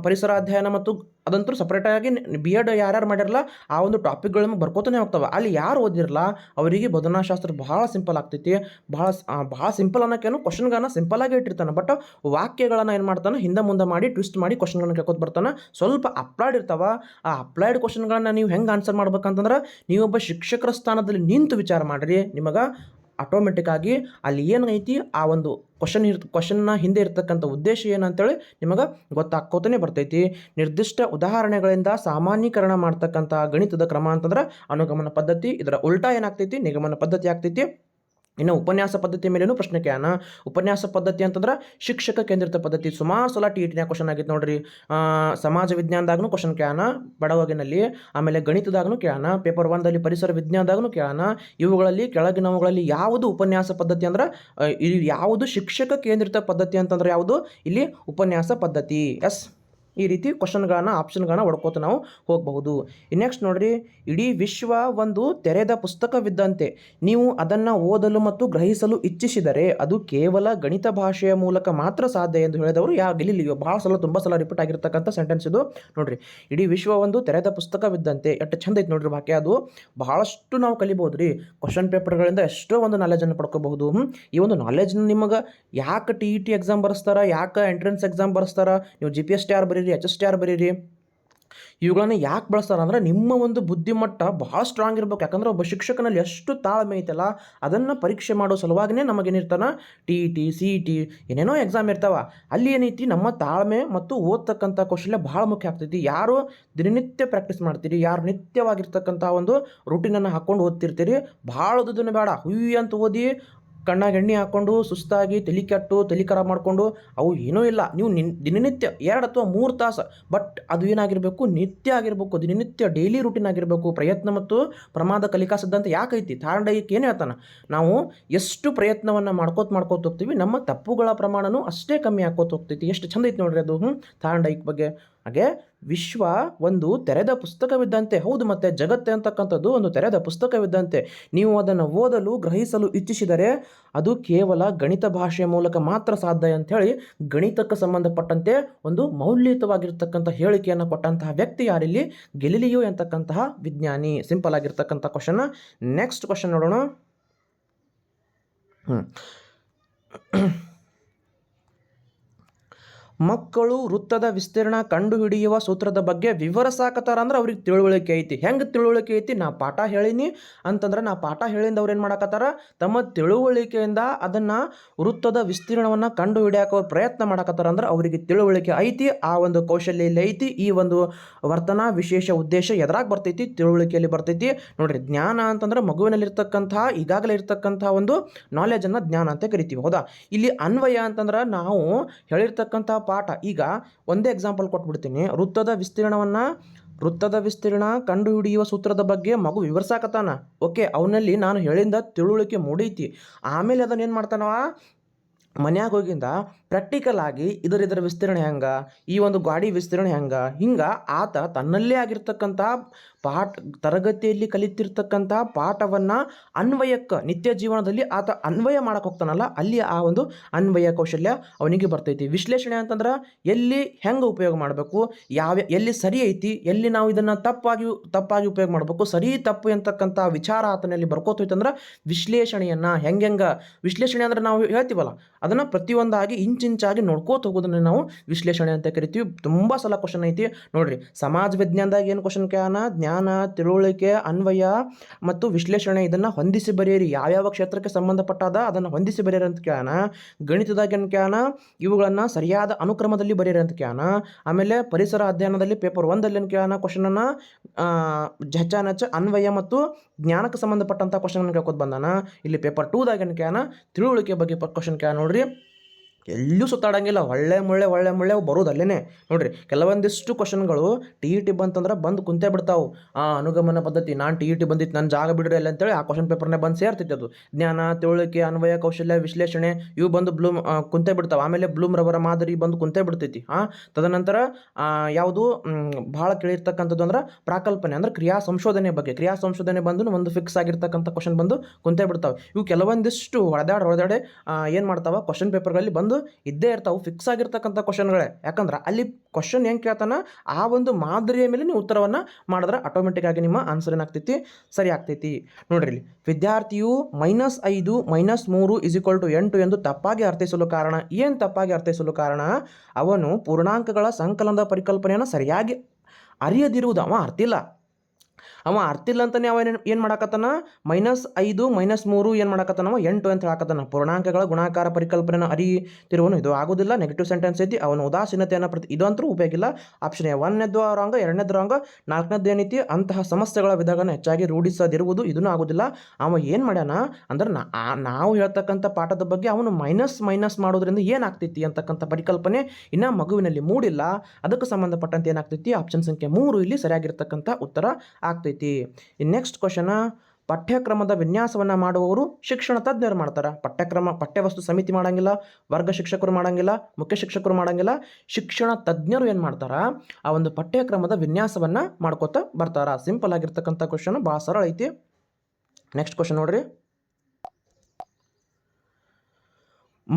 Speaker 1: ಪರಿಸರ ಅಧ್ಯಯನ ಮತ್ತು ಅದಂತೂ ಸಪ್ರೇಟಾಗಿ ಬಿ ಎಡ್ ಯಾರ್ಯಾರು ಮಾಡಿರಲ್ಲ ಆ ಒಂದು ಟಾಪಿಕ್ಗಳನ್ನು ಬರ್ಕೋತಾನೆ ಹೋಗ್ತಾವೆ. ಅಲ್ಲಿ ಯಾರು ಓದಿರಲ್ಲ ಅವರಿಗೆ ಬೋಧನಾಶಾಸ್ತ್ರ ಬಹಳ ಸಿಂಪಲ್ ಆಗ್ತೈತಿ. ಬಹಳ ಬಹಳ ಸಿಂಪಲ್ ಅನ್ನೋಕ್ಕೇನು ಕ್ವಶನ್ಗಳನ್ನ ಸಿಂಪಲ್ ಆಗಿ ಇಟ್ಟಿರ್ತಾನೆ. ಬಟ್ ವಾಕ್ಯಗಳನ್ನ ಏನು ಮಾಡ್ತಾನೆ, ಹಿಂದೆ ಮುಂದೆ ಮಾಡಿ ಟ್ವಿಸ್ಟ್ ಮಾಡಿ ಕ್ವಶನ್ಗಳನ್ನ ಕೇಳ್ಕೊತ ಬರ್ತಾನೆ. ಸ್ವಲ್ಪ ಅಪ್ಲೈಡ್ ಇರ್ತಾವ. ಆ ಅಪ್ಲೈಡ್ ಕ್ವಶನ್ಗಳನ್ನ ನೀವು ಹೆಂಗೆ ಆನ್ಸರ್ ಮಾಡ್ಬೇಕಂತಂದ್ರೆ, ನೀವೊಬ್ಬ ಶಿಕ್ಷಕರ ಸ್ಥಾನದಲ್ಲಿ ನಿಂತು ವಿಚಾರ ಮಾಡಿರಿ. ನಿಮಗೆ ಆಟೋಮೆಟಿಕ್ ಆಗಿ ಅಲ್ಲಿ ಏನೈತಿ ಆ ಒಂದು ಕ್ವಶನ್ ಇರ್ ಕ್ವಶನ್ನ ಹಿಂದೆ ಇರ್ತಕ್ಕಂಥ ಉದ್ದೇಶ ಏನಂತೇಳಿ ನಿಮಗೆ ಗೊತ್ತಾಗ್ಕೋತಾನೆ ಬರ್ತೈತಿ. ನಿರ್ದಿಷ್ಟ ಉದಾಹರಣೆಗಳಿಂದ ಸಾಮಾನ್ಯೀಕರಣ ಮಾಡ್ತಕ್ಕಂಥ ಗಣಿತದ ಕ್ರಮ ಅಂತಂದ್ರೆ ಅನುಗಮನ ಪದ್ಧತಿ, ಇದರ ಉಲ್ಟಾ ಏನಾಗ್ತೈತಿ? ನಿಗಮನ ಪದ್ಧತಿ ಆಗ್ತೈತಿ. ಇನ್ನು ಉಪನ್ಯಾಸ ಪದ್ಧತಿ ಮೇಲೇನು ಪ್ರಶ್ನೆ ಕೇಳೋಣ. ಉಪನ್ಯಾಸ ಪದ್ಧತಿ ಅಂತಂದ್ರೆ ಶಿಕ್ಷಕ ಕೇಂದ್ರಿತ ಪದ್ಧತಿ. ಸುಮಾರು ಸಲ ಟಿ ಇಟಿನ ಕ್ವಶನ್ ಆಗಿತ್ತು ನೋಡ್ರಿ. ಸಮಾಜ ವಿಜ್ಞಾನದಾಗೂ ಕ್ವಶನ್ ಕೇಳೋಣ, ಬಡವಗಿನಲ್ಲಿ, ಆಮೇಲೆ ಗಣಿತದಾಗೂ ಕೇಳೋಣ ಪೇಪರ್ ಒಂದಲ್ಲಿ ಪರಿಸರ ವಿಜ್ಞಾನದಾಗೂ ಕೇಳೋಣ. ಇವುಗಳಲ್ಲಿ, ಕೆಳಗಿನವುಗಳಲ್ಲಿ ಯಾವುದು ಉಪನ್ಯಾಸ ಪದ್ಧತಿ ಅಂದ್ರೆ ಇದು ಯಾವುದು ಶಿಕ್ಷಕ ಕೇಂದ್ರಿತ ಪದ್ಧತಿ ಅಂತಂದ್ರೆ ಯಾವುದು? ಇಲ್ಲಿ ಉಪನ್ಯಾಸ ಪದ್ಧತಿ. ಎಸ್? ಈ ರೀತಿ ಕ್ವಶನ್ಗಳನ್ನ ಆಪ್ಷನ್ಗಳನ್ನ ಹೊಡ್ಕೋತ ನಾವು ಹೋಗಬಹುದು. ನೆಕ್ಸ್ಟ್ ನೋಡ್ರಿ, ಇಡೀ ವಿಶ್ವ ಒಂದು ತೆರೆದ ಪುಸ್ತಕವಿದ್ದಂತೆ. ನೀವು ಅದನ್ನು ಓದಲು ಮತ್ತು ಗ್ರಹಿಸಲು ಇಚ್ಛಿಸಿದರೆ ಅದು ಕೇವಲ ಗಣಿತ ಭಾಷೆಯ ಮೂಲಕ ಮಾತ್ರ ಸಾಧ್ಯ ಎಂದು ಹೇಳಿದವರು ಯಾ ಗಿಲಿಲಿಯೋ ಭಾಳ ಸಲ, ತುಂಬ ಸಲ ರಿಪೀಟ್ ಆಗಿರ್ತಕ್ಕಂಥ ಸೆಂಟೆನ್ಸ್ ಇದು. ನೋಡ್ರಿ, ಇಡೀ ವಿಶ್ವ ಒಂದು ತೆರೆದ ಪುಸ್ತಕವಿದ್ದಂತೆ, ಎಷ್ಟು ಚಂದ ಐತೆ ನೋಡ್ರಿ ಬಾಕಿ ಅದು. ಬಹಳಷ್ಟು ನಾವು ಕಲಿಬೋದು ರೀ ಕ್ವಶನ್ ಪೇಪರ್ಗಳಿಂದ ಎಷ್ಟೋ ಒಂದು ನಾಲೆಜನ್ನು ಪಡ್ಕೋಬಹುದು. ಈ ಒಂದು ನಾಲೆಜ್ನ ನಿಮಗೆ ಯಾಕೆ ಟಿ ಇ ಟಿ ಎಕ್ಸಾಮ್ ಬರೆಸ್ತಾರ, ಯಾಕೆ ಎಂಟ್ರೆನ್ಸ್ ಎಕ್ಸಾಮ್ ಬರೆಸ್ತಾರ, ನೀವು G P S T R ಬರೀರಿ ಎಚ್ ಎಸ್ ಟಿ ಆರ್ ಬರೀರಿ. ಇವುಗಳನ್ನು ಯಾಕೆ ಬಳಸ್ತಾರೆ ಅಂದ್ರೆ ನಿಮ್ಮ ಒಂದು ಬುದ್ಧಿಮಟ್ಟ ಭಾಳ ಸ್ಟ್ರಾಂಗ್ ಇರಬೇಕು. ಯಾಕಂದ್ರೆ ಒಬ್ಬ ಶಿಕ್ಷಕನಲ್ಲಿ ಎಷ್ಟು ತಾಳ್ಮೆ ಐತಲ್ಲ, ಅದನ್ನು ಪರೀಕ್ಷೆ ಮಾಡೋ ಸಲುವಾಗಿನೇ ನಮಗೇನಿರ್ತಾನೆ? ಟಿ ಟಿ, ಸಿ, ಟಿ, ಏನೇನೋ ಎಕ್ಸಾಮ್ ಇರ್ತಾವ. ಅಲ್ಲಿ ಏನೈತಿ? ನಮ್ಮ ತಾಳ್ಮೆ ಮತ್ತು ಓದ್ತಕ್ಕಂಥ ಕೌಶಲ್ಯ ಭಾಳ ಮುಖ್ಯ ಆಗ್ತೈತಿ. ಯಾರು ದಿನನಿತ್ಯ ಪ್ರಾಕ್ಟೀಸ್ ಮಾಡ್ತೀರಿ, ಯಾರು ನಿತ್ಯವಾಗಿರ್ತಕ್ಕಂಥ ಒಂದು ರೂಟೀನನ್ನು ಹಾಕ್ಕೊಂಡು ಓದ್ತಿರ್ತೀರಿ, ಭಾಳ ಓದೋದನ್ನು ಬೇಡ. ಹುಯ್ಯಿ ಅಂತ ಓದಿ ಕಣ್ಣಾಗ ಎಣ್ಣೆ ಹಾಕ್ಕೊಂಡು ಸುಸ್ತಾಗಿ ತಲೆ ಕೆಟ್ಟು, ತಲೆ ಖರಾಬ್ ಮಾಡಿಕೊಂಡು, ಅವು ಏನೂ ಇಲ್ಲ. ನೀವು ನಿನ್ ದಿನನಿತ್ಯ ಎರಡು ಅಥವಾ ಮೂರು ತಾಸು, ಬಟ್ ಅದು ಏನಾಗಿರಬೇಕು? ನಿತ್ಯ ಆಗಿರಬೇಕು, ದಿನನಿತ್ಯ ಡೈಲಿ ರೂಟೀನ್ ಆಗಿರಬೇಕು. ಪ್ರಯತ್ನ ಮತ್ತು ಪ್ರಮಾದ ಕಲಿಕಾ ಸಿದ್ಧಾಂತ ಯಾಕೈತಿ ಥಾರ್ಡೈಕ್ಕೆ ಏನು ಹೇಳ್ತಾನೆ? ನಾವು ಎಷ್ಟು ಪ್ರಯತ್ನವನ್ನು ಮಾಡ್ಕೋತ ಮಾಡ್ಕೋತ ಹೋಗ್ತೀವಿ, ನಮ್ಮ ತಪ್ಪುಗಳ ಪ್ರಮಾಣನೂ ಅಷ್ಟೇ ಕಮ್ಮಿ ಹಾಕೋತ ಹೋಗ್ತೈತಿ. ಎಷ್ಟು ಚಂದ ಐತಿ ನೋಡ್ರಿ ಅದು ಹ್ಞೂ ಥಾರ್ಡೈಕ್ ಬಗ್ಗೆ. ಹಾಗೆ ವಿಶ್ವ ಒಂದು ತೆರೆದ ಪುಸ್ತಕವಿದ್ದಂತೆ. ಹೌದು ಮತ್ತೆ ಜಗತ್ತೆ ಅಂತಕ್ಕಂಥದ್ದು ಒಂದು ತೆರೆದ ಪುಸ್ತಕವಿದ್ದಂತೆ. ನೀವು ಅದನ್ನು ಓದಲು, ಗ್ರಹಿಸಲು ಇಚ್ಛಿಸಿದರೆ ಅದು ಕೇವಲ ಗಣಿತ ಭಾಷೆಯ ಮೂಲಕ ಮಾತ್ರ ಸಾಧ್ಯ ಅಂಥೇಳಿ ಗಣಿತಕ್ಕೆ ಸಂಬಂಧಪಟ್ಟಂತೆ ಒಂದು ಮೌಲ್ಯಯುತವಾಗಿರ್ತಕ್ಕಂಥ ಹೇಳಿಕೆಯನ್ನು ಕೊಟ್ಟಂತಹ ವ್ಯಕ್ತಿ ಯಾರಿಲ್ಲಿ? ಗೆಲಿಲಿಯೋ ಎಂತಕ್ಕಂತಹ ವಿಜ್ಞಾನಿ? ಸಿಂಪಲ್ ಆಗಿರ್ತಕ್ಕಂಥ ಕ್ವಶನ್ ನೆಕ್ಸ್ಟ್ ಕ್ವಶನ್ ನೋಡೋಣ. ಹ್ಞೂ ಮಕ್ಕಳು ವೃತ್ತದ ವಿಸ್ತೀರ್ಣ ಕಂಡುಹಿಡಿಯುವ ಸೂತ್ರದ ಬಗ್ಗೆ ವಿವರಿಸಾಕತ್ತಾರ ಅಂದ್ರೆ ಅವ್ರಿಗೆ ತಿಳುವಳಿಕೆ ಐತಿ. ಹೆಂಗೆ ತಿಳುವಳಿಕೆ ಐತಿ? ನಾ ಪಾಠ ಹೇಳಿನಿ ಅಂತಂದ್ರೆ ನಾ ಪಾಠ ಹೇಳಿಂದ ಅವ್ರು ಏನು ಮಾಡಕತ್ತಾರ? ತಮ್ಮ ತಿಳುವಳಿಕೆಯಿಂದ ಅದನ್ನು ವೃತ್ತದ ವಿಸ್ತೀರ್ಣವನ್ನು ಕಂಡು ಅವ್ರು ಪ್ರಯತ್ನ ಮಾಡಾಕತ್ತಾರ ಅಂದ್ರೆ ಅವರಿಗೆ ತಿಳುವಳಿಕೆ ಐತಿ. ಆ ಒಂದು ಕೌಶಲ್ಯ ಇಲ್ಲಿ ಐತಿ. ಈ ಒಂದು ವರ್ತನಾ ವಿಶೇಷ ಉದ್ದೇಶ ಎದ್ರಾಗ ಬರ್ತೈತಿ? ತಿಳುವಳಿಕೆಯಲ್ಲಿ ಬರ್ತೈತಿ. ನೋಡ್ರಿ, ಜ್ಞಾನ ಅಂತಂದ್ರೆ ಮಗುವಿನಲ್ಲಿರ್ತಕ್ಕಂತಹ ಈಗಾಗಲೇ ಇರ್ತಕ್ಕಂತಹ ಒಂದು ನಾಲೆಜನ್ನು ಜ್ಞಾನ ಅಂತ ಕರಿತೀವಿ. ಹೌದಾ? ಇಲ್ಲಿ ಅನ್ವಯ ಅಂತಂದ್ರೆ ನಾವು ಹೇಳಿರ್ತಕ್ಕಂಥ ಪಾಠ. ಈಗ ಒಂದೇ ಎಕ್ಸಾಂಪಲ್ ಕೊಟ್ಬಿಡ್ತೀನಿ. ವೃತ್ತದ ವಿಸ್ತೀರ್ಣವನ್ನು, ವೃತ್ತದ ವಿಸ್ತೀರ್ಣ ಕಂಡುಹಿಡಿಯುವ ಸೂತ್ರದ ಬಗ್ಗೆ ಮಗು ವಿವರಿಸಾಕತ್ತಾನ. ಓಕೆ, ಅವನಲ್ಲಿ ನಾನು ಹೇಳಿಂದ ತಿಳುವಳಿಕೆ ಮೂಡೈತಿ. ಆಮೇಲೆ ಅದನ್ನ ಏನು ಮಾಡ್ತಾನವ? ಮನ್ಯಾಗ ಹೋಗಿಂದ ಪ್ರಾಕ್ಟಿಕಲ್ ಆಗಿ ಇದರ ಇದರ ವಿಸ್ತೀರ್ಣ ಹೆಂಗ? ಈ ಒಂದು ಗಾಡಿ ವಿಸ್ತೀರ್ಣ ಹೆಂಗ? ಹಿಂಗೆ ಆತ ತನ್ನಲ್ಲೇ ಆಗಿರ್ತಕ್ಕಂಥ ಪಾಠ ತರಗತಿಯಲ್ಲಿ ಕಲಿತಿರ್ತಕ್ಕಂತಹ ಪಾಠವನ್ನು ಅನ್ವಯಕ್ಕೆ, ನಿತ್ಯ ಜೀವನದಲ್ಲಿ ಆತ ಅನ್ವಯ ಮಾಡಕ್ಕೆ ಹೋಗ್ತಾನಲ್ಲ ಅಲ್ಲಿ ಆ ಒಂದು ಅನ್ವಯ ಕೌಶಲ್ಯ ಅವನಿಗೆ ಬರ್ತೈತಿ. ವಿಶ್ಲೇಷಣೆ ಅಂತಂದ್ರೆ ಎಲ್ಲಿ ಹೆಂಗೆ ಉಪಯೋಗ ಮಾಡಬೇಕು, ಯಾವ, ಎಲ್ಲಿ ಸರಿ ಐತಿ, ಎಲ್ಲಿ ನಾವು ಇದನ್ನು ತಪ್ಪಾಗಿ ತಪ್ಪಾಗಿ ಉಪಯೋಗ ಮಾಡಬೇಕು, ಸರಿ ತಪ್ಪು ಅಂತಕ್ಕಂಥ ವಿಚಾರ ಆತನಲ್ಲಿ ಬರ್ಕೋತೈತಂದ್ರೆ ವಿಶ್ಲೇಷಣೆಯನ್ನು ಹೆಂಗೆ ಹೆಂಗೆ, ವಿಶ್ಲೇಷಣೆ ಅಂದ್ರೆ ನಾವು ಹೇಳ್ತೀವಲ್ಲ, ಅದನ್ನು ಪ್ರತಿಯೊಂದಾಗಿ ಇಂಚಿಂಚಾಗಿ ನೋಡ್ಕೋತ ಹೋಗೋದನ್ನ ನಾವು ವಿಶ್ಲೇಷಣೆ ಅಂತ ಕರಿತೀವಿ. ತುಂಬ ಸಲ ಕ್ವಶನ್ ಐತಿ. ನೋಡ್ರಿ, ಸಮಾಜ ವಿಜ್ಞಾನದಾಗ ಏನು ಕ್ವಶನ್ ಕೇಳೋಣ ಜ್ಞಾನ ತಿಳುವಳಿಕೆ, ಅನ್ವಯ ಮತ್ತು ವಿಶ್ಲೇಷಣೆ ಇದನ್ನು ಹೊಂದಿಸಿ ಬರೆಯಿರಿ. ಯಾವ್ಯಾವ ಕ್ಷೇತ್ರಕ್ಕೆ ಸಂಬಂಧಪಟ್ಟಾದ ಅದನ್ನು ಹೊಂದಿಸಿ ಬರೆಯಿರಿ ಅಂತ ಕ್ಯಾನ ಗಣಿತದಾಗ ಕ್ಯಾನ ಇವುಗಳನ್ನು ಸರಿಯಾದ ಅನುಕ್ರಮದಲ್ಲಿ ಬರೆಯಿರಿ ಅಂತ ಕ್ಯಾನ ಆಮೇಲೆ ಪರಿಸರ ಅಧ್ಯಯನದಲ್ಲಿ ಪೇಪರ್ ಒಂದಲ್ಲಿ ಏನು ಕೇಳೋಣ ಕ್ವಶನನ್ನು ಹೆಚ್ಚಾನೆಚ್ಚ ನಚ್ಚ ಅನ್ವಯ ಮತ್ತು ಜ್ಞಾನಕ್ಕೆ ಸಂಬಂಧಪಟ್ಟಂಥ ಕ್ವಶನ್ ಕೇಳ್ಕೊತ ಬಂದಾನ. ಇಲ್ಲಿ ಪೇಪರ್ ಟೂದಾಗ ಕ್ಯಾನ ತಿಳುವಳಿಕೆ ಬಗ್ಗೆ ಕ್ವಶನ್ ಕೇಳ ನೋಡ್ರಿ. ಎಲ್ಲೂ ಸುತ್ತಾಡಂಗಿಲ್ಲ. ಒಳ್ಳೆ ಮುಳ್ಳೆ ಒಳ್ಳೆ ಮುಳ್ಳೆ ಬರೋದು ಅಲ್ಲೇ ನೋಡ್ರಿ, ಕೆಲವೊಂದಿಷ್ಟು ಕ್ವಶನ್ಗಳು ಟಿ ಇ ಟಿ ಬಂತಂದ್ರೆ ಬಂದು ಕುಂತೇ ಬಿಡ್ತಾವೆ. ಆ ಅನುಗಮನ ಪದ್ಧತಿ, ನಾನು ಟಿ ಇ ಟಿ ಬಂದಿತ್ತು ನನ್ನ ಜಾಗ ಬಿಡ್ರಿ ಅಲ್ಲ ಅಂತೇಳಿ ಆ ಕ್ವಶನ್ ಪೇಪರ್ನೇ ಬಂದು ಸೇರ್ತಿತ್ತು ಅದು. ಜ್ಞಾನ, ತಿಳುವಳಿಕೆ, ಅನ್ವಯ, ಕೌಶಲ್ಯ, ವಿಶ್ಲೇಷಣೆ ಇವು ಬಂದು ಬ್ಲೂಮ್ ಕುಂತೆ ಬಿಡ್ತಾವೆ. ಆಮೇಲೆ ಬ್ಲೂಮ್ ರವರ ಮಾದರಿ ಬಂದು ಕುಂತೇ ಬಿಡ್ತೈತಿ. ಹಾಂ ತದನಂತರ ಯಾವುದು ಭಾಳ ಕೇಳಿರ್ತಕ್ಕಂಥದ್ದು ಅಂದ್ರೆ ಪ್ರಾಕಲ್ಪನೆ, ಅಂದ್ರೆ ಕ್ರಿಯಾ ಸಂಶೋಧನೆ ಬಗ್ಗೆ. ಕ್ರಿಯಾ ಸಂಶೋಧನೆ ಬಂದು ಒಂದು ಫಿಕ್ಸ್ ಆಗಿರ್ತಕ್ಕಂಥ ಕ್ವಶನ್ ಬಂದು ಕುಂತೇ ಬಿಡ್ತಾವೆ. ಇವು ಕೆಲವೊಂದಿಷ್ಟು ಹೊಡೆದಾಡಿ, ಹೊಡೆದಾಡೆ ಏನು ಮಾಡ್ತಾವೆ? ಕ್ವಶನ್ ಪೇಪರ್ಗಳಲ್ಲಿ ಬಂದು ಇದ್ದೇ ಇರ್ತಾವೆ ಫಿಕ್ಸ್ ಆಗಿರ್ತಕ್ಕಂಥ ಕ್ವಶನ್ಗಳೇ ಯಾಕಂದ್ರೆ ಅಲ್ಲಿ ಕ್ವಶನ್ ಹೆಂಗೆ ಕೇಳ್ತಾನ? ಆ ಒಂದು ಮಾದರಿಯ ಮೇಲೆ ನೀವು ಉತ್ತರವನ್ನು ಮಾಡಿದ್ರೆ ಆಟೋಮೆಟಿಕ್ ಆಗಿ ನಿಮ್ಮ ಆನ್ಸರ್ ಏನಾಗ್ತೈತಿ? ಸರಿ ಆಗ್ತೈತಿ. ನೋಡ್ರಿ ವಿದ್ಯಾರ್ಥಿಯು ಮೈನಸ್ ಐದು ಮೈನಸ್ ಮೂರು ಇಸ್ ಈಕ್ವಲ್ ಟು ಎಂಟು ಎಂದು ತಪ್ಪಾಗಿ ಅರ್ಥೈಸಲು ಕಾರಣ ಏನು ತಪ್ಪಾಗಿ ಅರ್ಥೈಸಲು ಕಾರಣ? ಅವನು ಪೂರ್ಣಾಂಕಗಳ ಸಂಕಲನದ ಪರಿಕಲ್ಪನೆಯನ್ನು ಸರಿಯಾಗಿ ಅರಿಯದಿರುವುದು. ಅವ ಅರ್ತಿಲ್ಲ ಅವ ಅರ್ತಿಲ್ಲ ಅಂತಾನೆ ಅವ ಏನು ಏನು ಮಾಡಾಕತ್ತಾನ? ಮೈನಸ್ ಐದು, ಮೈನಸ್ ಮೂರು ಏನು ಅವ? ಎಂಟು ಅಂತ ಹೇಳಾಕತ್ತಾನ. ಪೂರ್ಣಾಂಕಗಳ ಗುಣಾಕಾರ ಪರಿಕಲ್ಪನೆಯನ್ನು ಅರಿತಿರುವನು ಇದು ಆಗೋದಿಲ್ಲ ನೆಗೆಟಿವ್ ಸೆಂಟೆನ್ಸ್ ಐತಿ. ಅವನ ಉದಾಸೀನತೆಯನ್ನು ಪ್ರತಿ ಇದಂತೂ ಉಪಯೋಗಿಲ್ಲ ಆಪ್ಷನ್ ಎ, ಒಂದನೇದು ರಾಂಗ್ ಎರಡನೇದು ರಾಂಗ್ ನಾಲ್ಕನೇದು ಏನೈತಿ? ಅಂತಹ ಸಮಸ್ಯೆಗಳ ವಿಧಗಳನ್ನು ಹೆಚ್ಚಾಗಿ ರೂಢಿಸದಿರುವುದು ಇದನ್ನು ಆಗೋದಿಲ್ಲ ಅವ ಏನು ಮಾಡ್ಯಾನ ಅಂದ್ರೆ ನಾವು ಹೇಳ್ತಕ್ಕಂಥ ಪಾಠದ ಬಗ್ಗೆ ಅವನು ಮೈನಸ್ ಮೈನಸ್ ಮಾಡೋದ್ರಿಂದ ಏನಾಗ್ತೈತಿ ಅಂತಕ್ಕಂಥ ಪರಿಕಲ್ಪನೆ ಇನ್ನು ಮಗುವಿನಲ್ಲಿ ಮೂಡಿಲ್ಲ. ಅದಕ್ಕೆ ಸಂಬಂಧಪಟ್ಟಂತೆ ಏನಾಗ್ತೈತಿ ಆಪ್ಷನ್ ಸಂಖ್ಯೆ ಮೂರು ಇಲ್ಲಿ ಸರಿಯಾಗಿರ್ತಕ್ಕಂಥ ಉತ್ತರ ಆಗ್ತೈತಿ. ಇನ್ನು ನೆಕ್ಸ್ಟ್ ಕ್ವಶನ ಪಠ್ಯಕ್ರಮದ ವಿನ್ಯಾಸವನ್ನು ಮಾಡುವವರು ಶಿಕ್ಷಣ ತಜ್ಞರು ಮಾಡ್ತಾರೆ. ಪಠ್ಯಕ್ರಮ, ಪಠ್ಯವಸ್ತು ಸಮಿತಿ ಮಾಡಂಗಿಲ್ಲ, ವರ್ಗ ಶಿಕ್ಷಕರು ಮಾಡಂಗಿಲ್ಲ, ಮುಖ್ಯ ಶಿಕ್ಷಕರು ಮಾಡಂಗಿಲ್ಲ, ಶಿಕ್ಷಣ ತಜ್ಞರು ಏನು ಮಾಡ್ತಾರೆ? ಆ ಒಂದು ಪಠ್ಯಕ್ರಮದ ವಿನ್ಯಾಸವನ್ನು ಮಾಡ್ಕೋತ ಬರ್ತಾರ. ಸಿಂಪಲ್ ಆಗಿರ್ತಕ್ಕಂಥ ಕ್ವಶನ್ ಭಾಳ ಸರಳ ಐತಿ. ನೆಕ್ಸ್ಟ್ ಕ್ವಶನ್ ನೋಡ್ರಿ.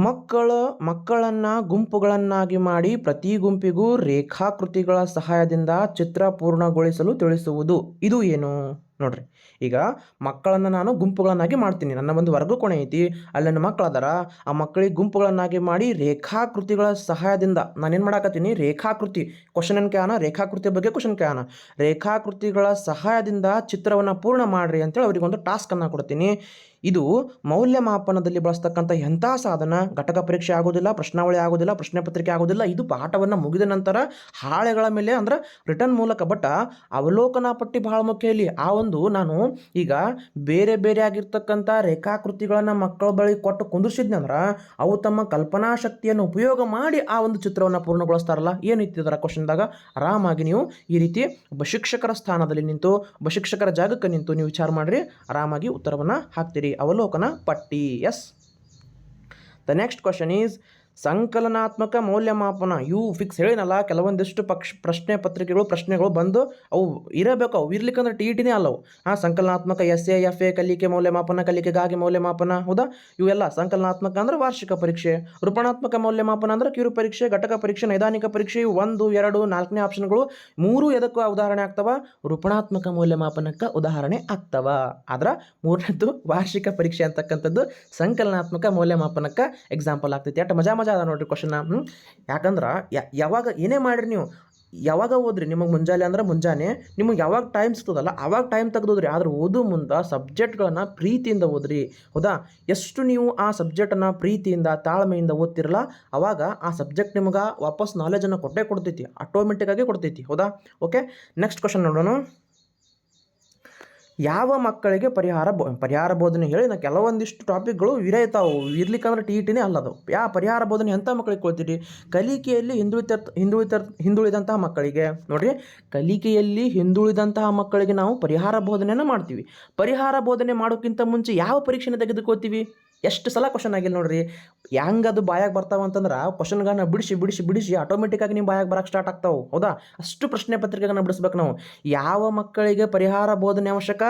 Speaker 1: ಮಕ್ಕಳ, ಮಕ್ಕಳನ್ನು ಗುಂಪುಗಳನ್ನಾಗಿ ಮಾಡಿ ಪ್ರತಿ ಗುಂಪಿಗೂ ರೇಖಾಕೃತಿಗಳ ಸಹಾಯದಿಂದ ಚಿತ್ರ ಪೂರ್ಣಗೊಳಿಸಲು ತಿಳಿಸುವುದು. ಇದು ಏನು? ನೋಡ್ರಿ. ಈಗ ಮಕ್ಕಳನ್ನು ನಾನು ಗುಂಪುಗಳನ್ನಾಗಿ ಮಾಡ್ತೀನಿ. ನನ್ನ ಒಂದು ವರ್ಗ ಕೋಣೆ ಐತಿ. ಅಲ್ಲಿ ನನ್ನ ಅದಾರ ಆ ಮಕ್ಕಳಿಗೆ ಗುಂಪುಗಳನ್ನಾಗಿ ಮಾಡಿ ರೇಖಾಕೃತಿಗಳ ಸಹಾಯದಿಂದ ನಾನೇನು ಮಾಡಾಕತ್ತೀನಿ? ರೇಖಾಕೃತಿ. ಕ್ವಶನ್ ಏನು ಕೇಳೋಣ ರೇಖಾಕೃತಿ ಬಗ್ಗೆ ಕ್ವಶನ್ ಕೇಳೋಣ ರೇಖಾಕೃತಿಗಳ ಸಹಾಯದಿಂದ ಚಿತ್ರವನ್ನು ಪೂರ್ಣ ಮಾಡ್ರಿ ಅಂತೇಳಿ ಅವರಿಗೆ ಒಂದು ಟಾಸ್ಕನ್ನು ಕೊಡ್ತೀನಿ. ಇದು ಮೌಲ್ಯಮಾಪನದಲ್ಲಿ ಬಳಸ್ತಕ್ಕಂಥ ಎಂಥ ಸಾಧನ? ಘಟಕ ಪರೀಕ್ಷೆ ಆಗೋದಿಲ್ಲ, ಪ್ರಶ್ನಾವಳಿ ಆಗೋದಿಲ್ಲ, ಪ್ರಶ್ನೆ ಪತ್ರಿಕೆ ಆಗೋದಿಲ್ಲ. ಇದು ಪಾಠವನ್ನು ಮುಗಿದ ನಂತರ ಹಾಳೆಗಳ ಮೇಲೆ ಅಂದ್ರೆ ರಿಟರ್ನ್ ಮೂಲಕ ಬಟ್ ಅವಲೋಕನ ಪಟ್ಟಿ ಬಹಳ ಮುಖ್ಯ ಇಲ್ಲಿ. ಆ ಒಂದು ನಾನು ಈಗ ಬೇರೆ ಬೇರೆ ಆಗಿರ್ತಕ್ಕಂಥ ರೇಖಾಕೃತಿಗಳನ್ನು ಮಕ್ಕಳ ಬಳಿ ಕೊಟ್ಟು ಕುಂದಿರ್ಸಿದ್ನಂದ್ರೆ ಅವು ತಮ್ಮ ಕಲ್ಪನಾ ಶಕ್ತಿಯನ್ನು ಉಪಯೋಗ ಮಾಡಿ ಆ ಒಂದು ಚಿತ್ರವನ್ನು ಪೂರ್ಣಗೊಳಿಸ್ತಾರಲ್ಲ? ಏನಿತ್ತು ಇದರ ಕ್ವಶನ್ದಾಗ ಆರಾಮಾಗಿ ನೀವು ಈ ರೀತಿ ಒಬ್ಬ ಶಿಕ್ಷಕರ ಸ್ಥಾನದಲ್ಲಿ ನಿಂತು ಒಬ್ಬ ಶಿಕ್ಷಕರ ಜಾಗಕ್ಕೆ ನಿಂತು ನೀವು ವಿಚಾರ ಮಾಡಿರಿ. ಆರಾಮಾಗಿ ಉತ್ತರವನ್ನು ಹಾಕ್ತೀರಿ. ಅವಲೋಕನ ಪಟ್ಟಿ. Yes the next question is ಸಂಕಲನಾತ್ಮಕ ಮೌಲ್ಯಮಾಪನ. ಇವು ಫಿಕ್ಸ್ ಹೇಳಿನಲ್ಲ ಕೆಲವೊಂದಿಷ್ಟು ಪಕ್ಷ, ಪ್ರಶ್ನೆ ಪತ್ರಿಕೆಗಳು, ಪ್ರಶ್ನೆಗಳು ಬಂದು ಅವು ಇರಬೇಕು. ಅವು ಇರ್ಲಿಕ್ಕಂದ್ರೆ ಟಿ ಟಿನೇ ಅಲ್ಲವು. ಹಾಂ, ಸಂಕಲನಾತ್ಮಕ ಎಸ್ ಎ ಎಫ್ ಎ ಕಲಿಕೆ ಮೌಲ್ಯಮಾಪನ, ಕಲಿಕೆಗಾಗಿ ಮೌಲ್ಯಮಾಪನ, ಹೌದಾ? ಇವೆಲ್ಲ ಸಂಕಲನಾತ್ಮಕ ಅಂದ್ರೆ ವಾರ್ಷಿಕ ಪರೀಕ್ಷೆ. ರೂಪಣಾತ್ಮಕ ಮೌಲ್ಯಮಾಪನ ಅಂದ್ರೆ ಕಿರು ಪರೀಕ್ಷೆ, ಘಟಕ ಪರೀಕ್ಷೆ, ನೈದಾನಿಕ ಪರೀಕ್ಷೆ ಒಂದು, ಎರಡು, ನಾಲ್ಕನೇ ಆಪ್ಷನ್ಗಳು. ಮೂರು ಎದಕ್ಕೂ ಉದಾಹರಣೆ ಆಗ್ತವ? ರೂಪಣಾತ್ಮಕ ಮೌಲ್ಯಮಾಪನಕ್ಕೆ ಉದಾಹರಣೆ ಆಗ್ತವ. ಆದ್ರೆ ಮೂರನೇದು ವಾರ್ಷಿಕ ಪರೀಕ್ಷೆ ಅಂತಕ್ಕಂಥದ್ದು ಸಂಕಲನಾತ್ಮಕ ಮೌಲ್ಯಮಾಪನಕ್ಕೆ ಎಕ್ಸಾಂಪಲ್ ಆಗ್ತೈತಿ. ಅಟ್ ಮಜಾ ಮಜಾ ಅದ ನೋಡ್ರಿ ಕ್ವಶನ್ ಯಾಕಂದ್ರೆ ಯಾವಾಗ ಏನೇ ಮಾಡಿರಿ ನೀವು, ಯಾವಾಗ ಓದ್ರಿ? ನಿಮಗೆ ಮುಂಜಾನೆ ಅಂದ್ರೆ ಮುಂಜಾನೆ, ನಿಮಗೆ ಯಾವಾಗ ಟೈಮ್ ಸಿಗ್ತದಲ್ಲ ಆವಾಗ ಟೈಮ್ ತೆಗೆದೋದ್ರಿ. ಆದ್ರೆ ಓದು ಮುಂದೆ ಸಬ್ಜೆಕ್ಟ್ಗಳನ್ನ ಪ್ರೀತಿಯಿಂದ ಓದ್ರಿ. ಹೌದಾ? ಎಷ್ಟು ನೀವು ಆ ಸಬ್ಜೆಕ್ಟನ್ನು ಪ್ರೀತಿಯಿಂದ, ತಾಳ್ಮೆಯಿಂದ ಓದ್ತಿರಲ್ಲ ಅವಾಗ ಆ ಸಬ್ಜೆಕ್ಟ್ ನಿಮಗೆ ವಾಪಸ್ ನಾಲೆಜನ್ನು ಕೊಟ್ಟೇ ಕೊಡ್ತೈತಿ. ಆಟೋಮೆಟಿಕ್ಕಾಗಿ ಕೊಡ್ತೈತಿ. ಹೌದಾ? ಓಕೆ ನೆಕ್ಸ್ಟ್ ಕ್ವಶನ್ ನೋಡೋಣ. ಯಾವ ಮಕ್ಕಳಿಗೆ ಪರಿಹಾರ ಬೋ, ಪರಿಹಾರ ಬೋಧನೆ ಹೇಳಿ ನಾ ಕೆಲವೊಂದಿಷ್ಟು ಟಾಪಿಕ್ಗಳು ಇರೈತಾವು ಇರ್ಲಿಕ್ಕಂದ್ರೆ ಟಿ ಟಿನೇ ಅಲ್ಲದು ಯಾವ ಪರಿಹಾರ ಬೋಧನೆ ಎಂಥ ಮಕ್ಕಳಿಗೆ ಕೊಡ್ತೀರಿ? ಕಲಿಕೆಯಲ್ಲಿ ಹಿಂದುಳಿತ ಹಿಂದುಳಿತ ಹಿಂದುಳಿದಂತಹ ಮಕ್ಕಳಿಗೆ. ನೋಡಿರಿ, ಕಲಿಕೆಯಲ್ಲಿ ಹಿಂದುಳಿದಂತಹ ಮಕ್ಕಳಿಗೆ ನಾವು ಪರಿಹಾರ ಬೋಧನೆಯನ್ನು ಮಾಡ್ತೀವಿ. ಪರಿಹಾರ ಬೋಧನೆ ಮಾಡೋಕ್ಕಿಂತ ಮುಂಚೆ ಯಾವ ಪರೀಕ್ಷೆನ ತೆಗೆದುಕೋತೀವಿ ಎಷ್ಟು ಸಲ ಕ್ವಶನ್ ಆಗಿಲ್ಲ ನೋಡ್ರಿ. ಹೆಂಗೆ ಅದು ಬಾಯಾಗ ಬರ್ತಾವ ಅಂತಂದ್ರೆ ಕ್ವಶನ್ಗಳನ್ನ ಬಿಡಿಸಿ ಬಿಡಿಸಿ ಬಿಡಿಸಿ ಆಟೋಮೆಟಿಕ್ಕಾಗಿ ನಿಮ್ಮ ಬಾಯಾಗ ಬರಕ್ಕೆ ಸ್ಟಾರ್ಟ್ ಆಗ್ತಾವೆ. ಹೌದಾ? ಅಷ್ಟು ಪ್ರಶ್ನೆ ಪತ್ರಿಕೆಗಳನ್ನ ಬಿಡಿಸ್ಬೇಕು ನಾವು. ಯಾವ ಮಕ್ಕಳಿಗೆ ಪರಿಹಾರ ಬೋಧನೆ ಅವಶ್ಯಕ?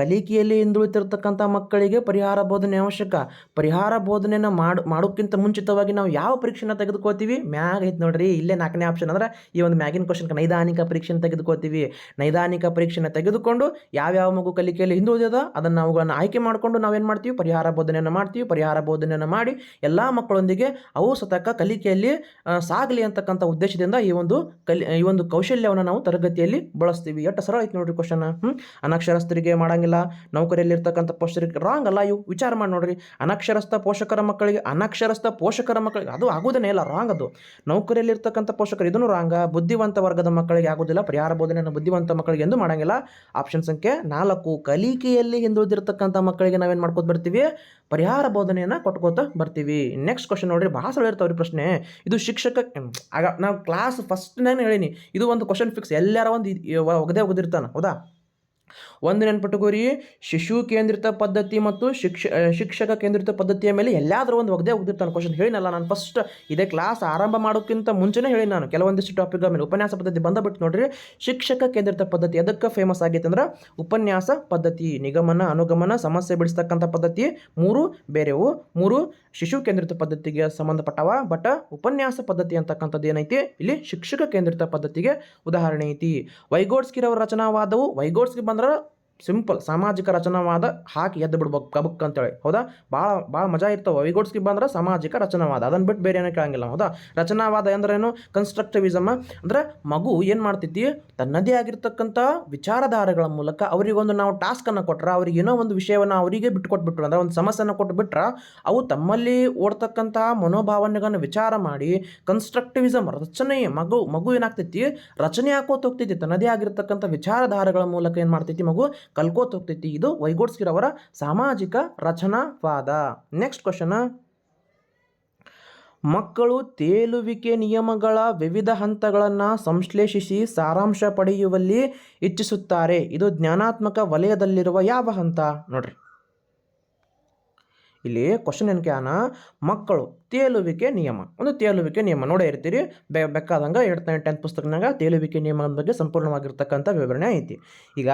Speaker 1: ಕಲಿಕೆಯಲ್ಲಿ ಹಿಂದುಳಿತಿರ್ತಕ್ಕಂಥ ಮಕ್ಕಳಿಗೆ ಪರಿಹಾರ ಬೋಧನೆ ಅವಶ್ಯಕ. ಪರಿಹಾರ ಬೋಧನೆಯನ್ನು ಮಾಡು, ಮಾಡೋಕ್ಕಿಂತ ಮುಂಚಿತವಾಗಿ ನಾವು ಯಾವ ಪರೀಕ್ಷೆನ ತೆಗೆದುಕೋತೀವಿ ಮ್ಯಾಗ ಐತೆ ನೋಡ್ರಿ, ಇಲ್ಲೇ ನಾಲ್ಕನೇ ಆಪ್ಷನ್ ಅಂದ್ರೆ ಈ ಒಂದು ಮ್ಯಾಗಿನ ಕ್ವಶನ್ಗೆ ನೈದಾನಿಕ ಪರೀಕ್ಷೆನ ತೆಗೆದುಕೋತೀವಿ ನೈದಾನಿಕ ಪರೀಕ್ಷೆನ ತೆಗೆದುಕೊಂಡು ಯಾವ್ಯಾವ ಮಗು ಕಲಿಕೆಯಲ್ಲಿ ಹಿಂದುಳಿದ ಅದನ್ನು ಅವುಗಳನ್ನು ಆಯ್ಕೆ ಮಾಡಿಕೊಂಡು ನಾವೇನು ಮಾಡ್ತೀವಿ? ಪರಿಹಾರ ಬೋಧನೆಯನ್ನು ಮಾಡ್ತೀವಿ. ಪರಿಹಾರ ಬೋಧನೆಯನ್ನು ಮಾಡಿ ಎಲ್ಲ ಮಕ್ಕಳೊಂದಿಗೆ ಅವು ಸತಕ ಕಲಿಕೆಯಲ್ಲಿ ಸಾಗಲಿ ಅಂತಕ್ಕಂಥ ಉದ್ದೇಶದಿಂದ ಈ ಒಂದು ಕಲಿ, ಈ ಒಂದು ಕೌಶಲ್ಯವನ್ನು ನಾವು ತರಗತಿಯಲ್ಲಿ ಬಳಸ್ತೀವಿ. ಎಷ್ಟು ಸರಳ ಐತೆ ನೋಡ್ರಿ ಕ್ವಶನ್ ಹ್ಞೂ ಅನಕ್ಷರಸ್ಥರಿಗೆ ಮಾಡಂಗಿಲ್ಲ ನೌಕರಿಯಲ್ಲಿ ಇರ್ತಕ್ಕಂಥ ಪೋಷಕರಿಗೆ ರಾಂಗ್ ಅಲ್ಲ ಇವು. ವಿಚಾರ ಮಾಡಿ ನೋಡ್ರಿ. ಅನಕ್ಷರಸ್ಥ ಪೋಷಕರ ಮಕ್ಕಳಿಗೆ, ಅನಕ್ಷರಸ್ಥ ಪೋಷಕರ ಮಕ್ಕಳಿಗೆ ಅದು ಆಗೋದೇ ಇಲ್ಲ. ರಾಂಗ್ ಅದು. ನೌಕರಿಯಲ್ಲಿರ್ತಕ್ಕಂಥ ಪೋಷಕರು ಇದನ್ನು ರಾಂಗ ಬುದ್ಧಿವಂತ ವರ್ಗದ ಮಕ್ಕಳಿಗೆ ಆಗೋದಿಲ್ಲ ಪರಿಹಾರ ಬೋಧನೆಯನ್ನು ಬುದ್ಧಿವಂತ ಮಕ್ಕಳಿಗೆ ಎಂದು ಮಾಡಂಗಿಲ್ಲ. ಆಪ್ಷನ್ ಸಂಖ್ಯೆ ನಾಲ್ಕು. ಕಲಿಕೆಯಲ್ಲಿ ಹಿಂದುಳಿದಿರ್ತಕ್ಕಂಥ ಮಕ್ಕಳಿಗೆ ನಾವೇನು ಮಾಡ್ಕೋತ ಬರ್ತೀವಿ? ಪರಿಹಾರ ಬೋಧನೆಯನ್ನು ಕೊಟ್ಕೋತ ಬರ್ತೀವಿ. ನೆಕ್ಸ್ಟ್ ಕ್ವಶನ್ ನೋಡ್ರಿ. ಭಾಳ ಸಲ ಇರ್ತಾವ್ರಿ ಪ್ರಶ್ನೆ. ಇದು ಶಿಕ್ಷಕ, ಆಗ ನಾವು ಕ್ಲಾಸ್ ಫಸ್ಟ್ನೇ ಹೇಳೀನಿ. ಇದು ಒಂದು ಕ್ವಶನ್ ಫಿಕ್ಸ್ ಎಲ್ಲಾರ ಒಂದು ಒಗದೇ ಒಗದಿರ್ತಾನೆ. ಹೌದಾ? ಒಂದು ನೆನ್ಪಿಟ್ಟುಕೋರಿ ಶಿಶು ಕೇಂದ್ರಿತ ಪದ್ಧತಿ ಮತ್ತು ಶಿಕ್ಷ ಶಿಕ್ಷಕ ಕೇಂದ್ರಿತ ಪದ್ಧತಿಯ ಮೇಲೆ ಎಲ್ಲಾದರೂ ಒಂದು ಒಗ್ದೇ ಒಗ್ದಿರ್ತಾನೆ ಕ್ವಶನ್ ಹೇಳಿನಲ್ಲ ನಾನು ಫಸ್ಟ್ ಇದೇ ಕ್ಲಾಸ್ ಆರಂಭ ಮಾಡೋಕ್ಕಿಂತ ಮುಂಚೆನೇ ಹೇಳಿ ನಾನು ಕೆಲವೊಂದಿಷ್ಟು ಟಾಪಿಕ್ಗಳ ಮೇಲೆ ಉಪನ್ಯಾಸ ಪದ್ಧತಿ ಬಂದಬಿಟ್ಟು ನೋಡ್ರಿ. ಶಿಕ್ಷಕ ಕೇಂದ್ರಿತ ಪದ್ಧತಿ ಎದಕ್ಕೆ ಫೇಮಸ್ ಆಗೈತೆ ಅಂದ್ರೆ ಉಪನ್ಯಾಸ ಪದ್ಧತಿ, ನಿಗಮನ, ಅನುಗಮನ, ಸಮಸ್ಯೆ ಬಿಡಿಸ್ತಕ್ಕಂಥ ಪದ್ಧತಿ ಮೂರು ಬೇರೆವು. ಮೂರು ಶಿಶು ಕೇಂದ್ರಿತ ಪದ್ಧತಿಗೆ ಸಂಬಂಧಪಟ್ಟವ ಬಟ್ ಉಪನ್ಯಾಸ ಪದ್ಧತಿ ಅಂತಕ್ಕಂಥದ್ದು ಏನೈತಿ? ಇಲ್ಲಿ ಶಿಕ್ಷಕ ಕೇಂದ್ರಿತ ಪದ್ಧತಿಗೆ ಉದಾಹರಣೆ ಐತಿ. ವೈಗೋಡ್ಸ್ಕಿರವರ ರಚನಾವಾದವು ವೈಗೋಡ್ಸ್ಗೆ ಬಂದ್ರೆ sonra ಸಿಂಪಲ್ ಸಾಮಾಜಿಕ ರಚನಾವಾದ ಹಾಕಿ ಎದ್ದು ಬಿಡ್ಬೇಕು ಕಬಕ್ ಅಂತೇಳಿ. ಹೌದಾ? ಭಾಳ ಭಾಳ ಮಜಾ ಇರ್ತವೆ. ವಿಗೋಡ್ಸ್ಕಿ ಬಂದ್ರೆ ಸಾಮಾಜಿಕ ರಚನಾವಾದ. ಅದನ್ನು ಬಿಟ್ಟು ಬೇರೆ ಏನೂ ಕೇಳಂಗಿಲ್ಲ. ಹೌದಾ? ರಚನಾವಾದ ಅಂದ್ರೇನು ಕನ್ಸ್ಟ್ರಕ್ಟಿವಿಸಮ್ ಅಂದ್ರೆ ಮಗು ಏನು ಮಾಡ್ತೈತಿ? ತನ್ನದೇ ಆಗಿರ್ತಕ್ಕಂಥ ವಿಚಾರಧಾರೆಗಳ ಮೂಲಕ ಅವರಿಗೊಂದು ನಾವು ಟಾಸ್ಕನ್ನು ಕೊಟ್ಟರೆ ಅವ್ರಿಗೆ ಏನೋ ಒಂದು ವಿಷಯವನ್ನು ಅವರಿಗೆ ಬಿಟ್ಕೊಟ್ಬಿಟ್ರು. ಅಂದ್ರೆ ಒಂದು ಸಮಸ್ಯೆನ ಕೊಟ್ಟು ಬಿಟ್ರೆ ಅವು ತಮ್ಮಲ್ಲಿ ಓಡ್ತಕ್ಕಂಥ ಮನೋಭಾವನೆಗಳನ್ನು ವಿಚಾರ ಮಾಡಿ ಕನ್ಸ್ಟ್ರಕ್ಟಿವಿಸಮ್ ರಚನೆ, ಮಗು ಮಗು ಏನಾಗ್ತೈತಿ? ರಚನೆ ಹಾಕೋತ ಹೋಗ್ತೈತಿ. ತನ್ನದೇ ಆಗಿರ್ತಕ್ಕಂಥ ವಿಚಾರಧಾರೆಗಳ ಮೂಲಕ ಏನು ಮಾಡ್ತೈತಿ ಮಗು? ಕಲ್ಕೋತ ಹೋಗ್ತೈತಿ. ಇದು ವೈಗೋಡ್ಸ್ಕಿರವರ ಸಾಮಾಜಿಕ ರಚನಾವಾದ. ನೆಕ್ಸ್ಟ್ ಕ್ವಶನ್ ಮಕ್ಕಳು ತೇಲುವಿಕೆ ನಿಯಮಗಳ ವಿವಿಧ ಹಂತಗಳನ್ನು ಸಂಶ್ಲೇಷಿಸಿ ಸಾರಾಂಶ ಪಡೆಯುವಲ್ಲಿ ಇಚ್ಛಿಸುತ್ತಾರೆ. ಇದು ಜ್ಞಾನಾತ್ಮಕ ವಲಯದಲ್ಲಿರುವ ಯಾವ ಹಂತ? ನೋಡ್ರಿ. ಇಲ್ಲಿ ಕ್ವಶನ್ ಏನಕ್ಕೆ ಆನ ಮಕ್ಕಳು ತೇಲುವಿಕೆ ನಿಯಮ. ಒಂದು ತೇಲುವಿಕೆ ನಿಯಮ ನೋಡೇ ಇರ್ತೀರಿ. ಬೆ ಬೇಕಾದಂಗೆ ಏಳ್ತನೇ ಟೆಂತ್ ಪುಸ್ತಕನಾಗ ತೇಲುವಿಕೆ ನಿಯಮದ ಬಗ್ಗೆ ಸಂಪೂರ್ಣವಾಗಿರ್ತಕ್ಕಂಥ ವಿವರಣೆ ಐತಿ. ಈಗ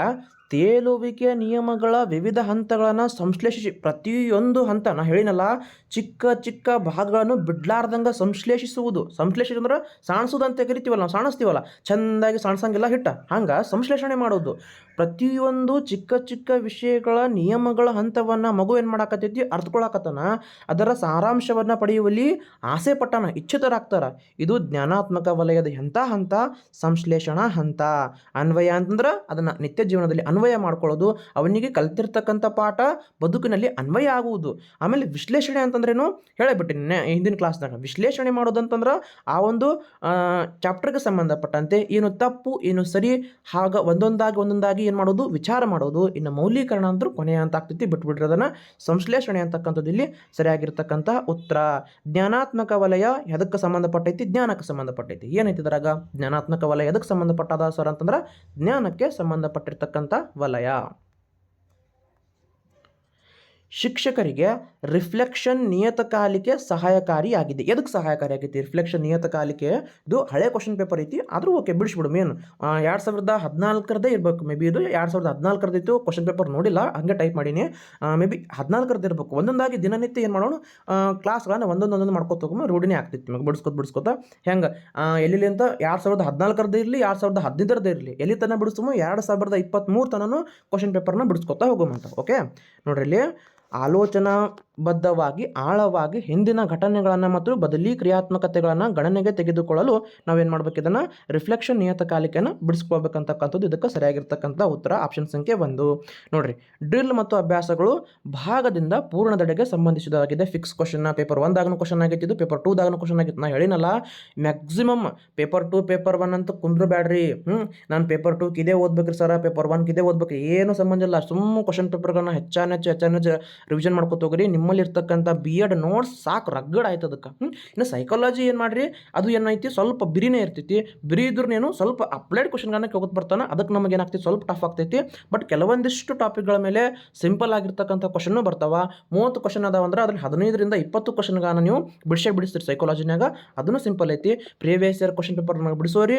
Speaker 1: ತೇಲುವಿಕೆ ನಿಯಮಗಳ ವಿವಿಧ ಹಂತಗಳನ್ನು ಸಂಶ್ಲೇಷಿಸಿ, ಪ್ರತಿಯೊಂದು ಹಂತ ನಾ ಹೇಳಿನಲ್ಲ, ಚಿಕ್ಕ ಚಿಕ್ಕ ಭಾಗಗಳನ್ನು ಬಿಡ್ಲಾರ್ದಂಗ ಸಂಶ್ಲೇಷಿಸುವುದು. ಸಂಶ್ಲೇಷಣೆ ಅಂದ್ರೆ ಸಾಣಿಸೋದು ಅಂತ ಕರಿತೀವಲ್ಲ, ನಾವು ಸಾಣಿಸ್ತೀವಲ್ಲ, ಚೆಂದಾಗಿ ಸಾಣಿಸಂಗಿಲ್ಲ ಹಿಟ್ಟ. ಹಂಗೆ ಸಂಶ್ಲೇಷಣೆ ಮಾಡೋದು. ಪ್ರತಿಯೊಂದು ಚಿಕ್ಕ ಚಿಕ್ಕ ವಿಷಯಗಳ ನಿಯಮಗಳ ಹಂತವನ್ನು ಮಗು ಏನು ಮಾಡಾಕತ್ತೈತಿ? ಅರ್ಥಕೊಳಕತ್ತಾನ ಅದರ ಸಾರಾಂಶವನ್ನು ಪಡೆಯುವಲ್ಲಿ ಆಸೆ ಪಟ್ಟಾನ, ಇಚ್ಛಿತರಾಗ್ತಾರ. ಇದು ಜ್ಞಾನಾತ್ಮಕ ವಲಯದ ಎಂಥ ಹಂತ? ಸಂಶ್ಲೇಷಣಾ ಹಂತ. ಅನ್ವಯ ಅಂತಂದ್ರೆ ಅದನ್ನು ನಿತ್ಯ ಜೀವನದಲ್ಲಿ ಅನ್ವಯ ಮಾಡ್ಕೊಳ್ಳೋದು, ಅವನಿಗೆ ಕಲ್ತಿರ್ತಕ್ಕಂಥ ಪಾಠ ಬದುಕಿನಲ್ಲಿ ಅನ್ವಯ ಆಗುವುದು. ಆಮೇಲೆ ವಿಶ್ಲೇಷಣೆ ಅಂತಂದ್ರೇನು? ಹೇಳಬಿಟ್ಟಿನಿ ಹಿಂದಿನ ಕ್ಲಾಸ್ನಾಗ. ವಿಶ್ಲೇಷಣೆ ಮಾಡೋದಂತಂದ್ರೆ ಆ ಒಂದು ಚಾಪ್ಟರ್ಗೆ ಸಂಬಂಧಪಟ್ಟಂತೆ ಏನು ತಪ್ಪು, ಏನು ಸರಿ, ಹಾಗ ಒಂದೊಂದಾಗಿ ಒಂದೊಂದಾಗಿ ಏನು ಮಾಡೋದು? ವಿಚಾರ ಮಾಡೋದು. ಇನ್ನು ಮೌಲ್ಯೀಕರಣ ಅಂದ್ರೂ ಕೊನೆಯ ಅಂತ ಆಗ್ತೈತಿ. ಬಿಟ್ಬಿಟ್ರೆ ಅದನ್ನು. ಸಂಶ್ಲೇಷಣೆ ಅಂತಕ್ಕಂಥದ್ದು ಇಲ್ಲಿ ಸರಿಯಾಗಿರ್ತಕ್ಕಂಥ ಉತ್ತರ. ಜ್ಞಾನಾತ್ಮಕ ವಲಯ ಎದಕ್ಕೆ ಸಂಬಂಧಪಟ್ಟೈತಿ? ಜ್ಞಾನಕ್ಕೆ ಸಂಬಂಧಪಟ್ಟೈತಿ. ಏನೈತಿ ಇದ್ರಾಗ? ಜ್ಞಾನಾತ್ಮಕ ವಲಯ ಎದಕ್ಕೆ ಸಂಬಂಧಪಟ್ಟದ ಸರ್ ಅಂತಂದ್ರೆ? ಜ್ಞಾನಕ್ಕೆ ಸಂಬಂಧಪಟ್ಟಿರ್ತಕ್ಕಂಥ ವಲಯ ಶಿಕ್ಷಕರಿಗೆ ರಿಫ್ಲೆಕ್ಷನ್ ನಿಯತಕಾಲಿಕೆ ಸಹಾಯಕಾರಿಯಾಗಿದೆ. ಎದಕ್ಕೆ ಸಹಾಯಕಾರಿಯಾಗಿದೆ ರಿಫ್ಲೆಕ್ಷನ್ ನಿಯತಕಾಲಿಕೆ ಇದು ಹಳೆ ಕ್ವಶನ್ ಪೇಪರ್ ಐತಿ, ಆದರೂ ಓಕೆ, ಬಿಡಿಸ್ಬಿಡು ಮೇನ್. ಎರಡು ಸಾವಿರದ ಹದಿನಾಲ್ಕರದೇ ಇರಬೇಕು, ಮೇ ಬಿ ಇದು. ಎರಡು ಸಾವಿರದ ಹದಿನಾಲ್ಕರದಿತ್ತು ಕ್ವಶನ್ ಪೇಪರ್ ನೋಡಿಲ್ಲ, ಹಂಗೆ ಟೈಪ್ ಮಾಡೀನಿ. ಮೇ ಬಿ ಹದಿನಾಲ್ಕರದ್ದು ಇರಬೇಕು. ಒಂದೊಂದಾಗಿ ದಿನನಿತ್ಯ ಏನು ಮಾಡೋಣ ಕ್ಲಾಸ್ಗಳನ್ನು ಒಂದೊಂದೊಂದೊಂದು ಮಾಡ್ಕೋತ ಹೋಗೋ ರೂಢಿನೇ ಆಗ್ತಿತ್ತು ನಿಮಗೆ, ಬಿಡಿಸ್ಕೊತ ಬಿಡಿಸ್ಕೊತ. ಹೆಂಗೆ? ಎಲ್ಲೆಲ್ಲಿ ಅಂತ ಎರಡು ಸಾವಿರದ ಹದಿನಾಲ್ಕರದ್ದು ಇರಲಿ, ಎರಡು ಸಾವಿರದ ಹದಿನೈದರದ್ದು ಇರಲಿ, ಎಲ್ಲಿ ತನಕ ಬಿಡಿಸ್ಮೋ, ಎರಡು ಸಾವಿರದ ಇಪ್ಪತ್ತ್ಮೂರು ತನೂ ಕ್ವಶನ್ ಪೇಪರ್ನ ಬಿಡಿಸ್ಕೊತಾ ಹೋಗೋಮಂತ, ಓಕೆ? ನೋಡ್ರಿ ಇಲ್ಲಿ આલોચના ಆಲೋಚನಾಬದ್ಧವಾಗಿ ಆಳವಾಗಿ ಹಿಂದಿನ ಘಟನೆಗಳನ್ನು ಮತ್ತು ಬದಲಿ ಕ್ರಿಯಾತ್ಮಕತೆಗಳನ್ನು ಗಣನೆಗೆ ತೆಗೆದುಕೊಳ್ಳಲು ನಾವೇನು ಮಾಡ್ಬೇಕು? ಇದನ್ನು ರಿಫ್ಲೆಕ್ಷನ್ ನಿಯತಕಾಲಿಕೆಯನ್ನು ಬಿಡಿಸ್ಕೊಳ್ಬೇಕಂತಕ್ಕಂಥದ್ದು ಇದಕ್ಕೆ ಸರಿಯಾಗಿರ್ತಕ್ಕಂಥ ಉತ್ತರ ಆಪ್ಷನ್ ಸಂಖ್ಯೆ ಒಂದು. ನೋಡ್ರಿ ಡ್ರಿಲ್ ಮತ್ತು ಅಭ್ಯಾಸಗಳು ಭಾಗದಿಂದ ಪೂರ್ಣದೆಡೆಗೆ ಸಂಬಂಧಿಸಿದಾಗಿದೆ. ಫಿಕ್ಸ್ ಕ್ವಶನ್ ಪೇಪರ್ ಒಂದಾಗನು ಕ್ವಶನ್ ಆಗಿತ್ತು ಇದು ಪೇಪರ್ ಟೂದಾಗನು ಕ್ವಶನ್ ಆಗಿತ್ತು ನಾನು ಹೇಳಿನಲ್ಲ maximum paper two paper one ಅಂತ ಕುಂದ್ರು ಬ್ಯಾಡ್ರಿ. ಹ್ಞೂ ನಾನು ಪೇಪರ್ ಟೂ ಇದೇ ಓದ್ಬೇಕ್ರಿ ಸರ ಪೇಪರ್ ಒನ್ಗೆ ಇದೇ ಓದ್ಬೇಕು ಏನು ಸಂಬಂಧ ಇಲ್ಲ. ಸುಮ್ಮ ಕ್ವಶನ್ ಪೇಪರ್ಗಳನ್ನ ಹೆಚ್ಚಾನೆಚ್ಚು ಹೆಚ್ಚಾನೆಚ್ಚು ರಿವಿಷನ್ ಮಾಡ್ಕೊತ ಹೋಗ್ರಿ. ನಿಮ್ಮಲ್ಲಿ ಇರ್ತಕ್ಕಂಥ ಬಿ ಎಡ್ ನೋಟ್ಸ್ ಸಾಕು ರಗ್ಗಡ್ ಆಯ್ತು ಅದಕ್ಕೆ. ಇನ್ನು ಸೈಕಾಲಜಿ ಏನು ಮಾಡ್ರಿ? ಅದು ಏನೈತಿ ಸ್ವಲ್ಪ ಬಿರಿನೇ ಇರ್ತೈತಿ. ಬಿರಿ ಇದ್ರೂ ಸ್ವಲ್ಪ ಅಪ್ಲೈಡ್ ಕ್ವಶನ್ಗಳನ್ನ ಕೇಳ್ಕೊತ ಬರ್ತಾನೆ. ಅದಕ್ಕೆ ನಮಗೆ ಏನಾಗ್ತೈತಿ? ಸ್ವಲ್ಪ ಟಫ್ ಆಗ್ತೈತಿ. ಬಟ್ ಕೆಲವೊಂದಿಷ್ಟು ಟಾಪಿಕ್ಗಳ ಮೇಲೆ ಸಿಂಪಲ್ ಆಗಿರ್ತಕ್ಕಂಥ ಕ್ವಶನ್ನು ಬರ್ತಾವೆ. ಮೂವತ್ತು ಕ್ವಶನ್ ಅದಾವ ಅಂದ್ರೆ ಅದ್ರಲ್ಲಿ ಹದಿನೈದರಿಂದ ಇಪ್ಪತ್ತು ಕ್ವಶನ್ಗಳನ್ನ ನೀವು ಬಿಡಿಸೇ ಬಿಡಿಸ್ತೀರಿ ಸೈಕಾಲಜಿನಾಗ ಅದನ್ನು ಸಿಂಪಲ್ ಐತಿ. ಪ್ರೀವಿಯಸ್ ಇಯರ್ ಕ್ವಶನ್ ಪೇಪರ್ನಾಗ ಬಿಡಿಸೋರಿ.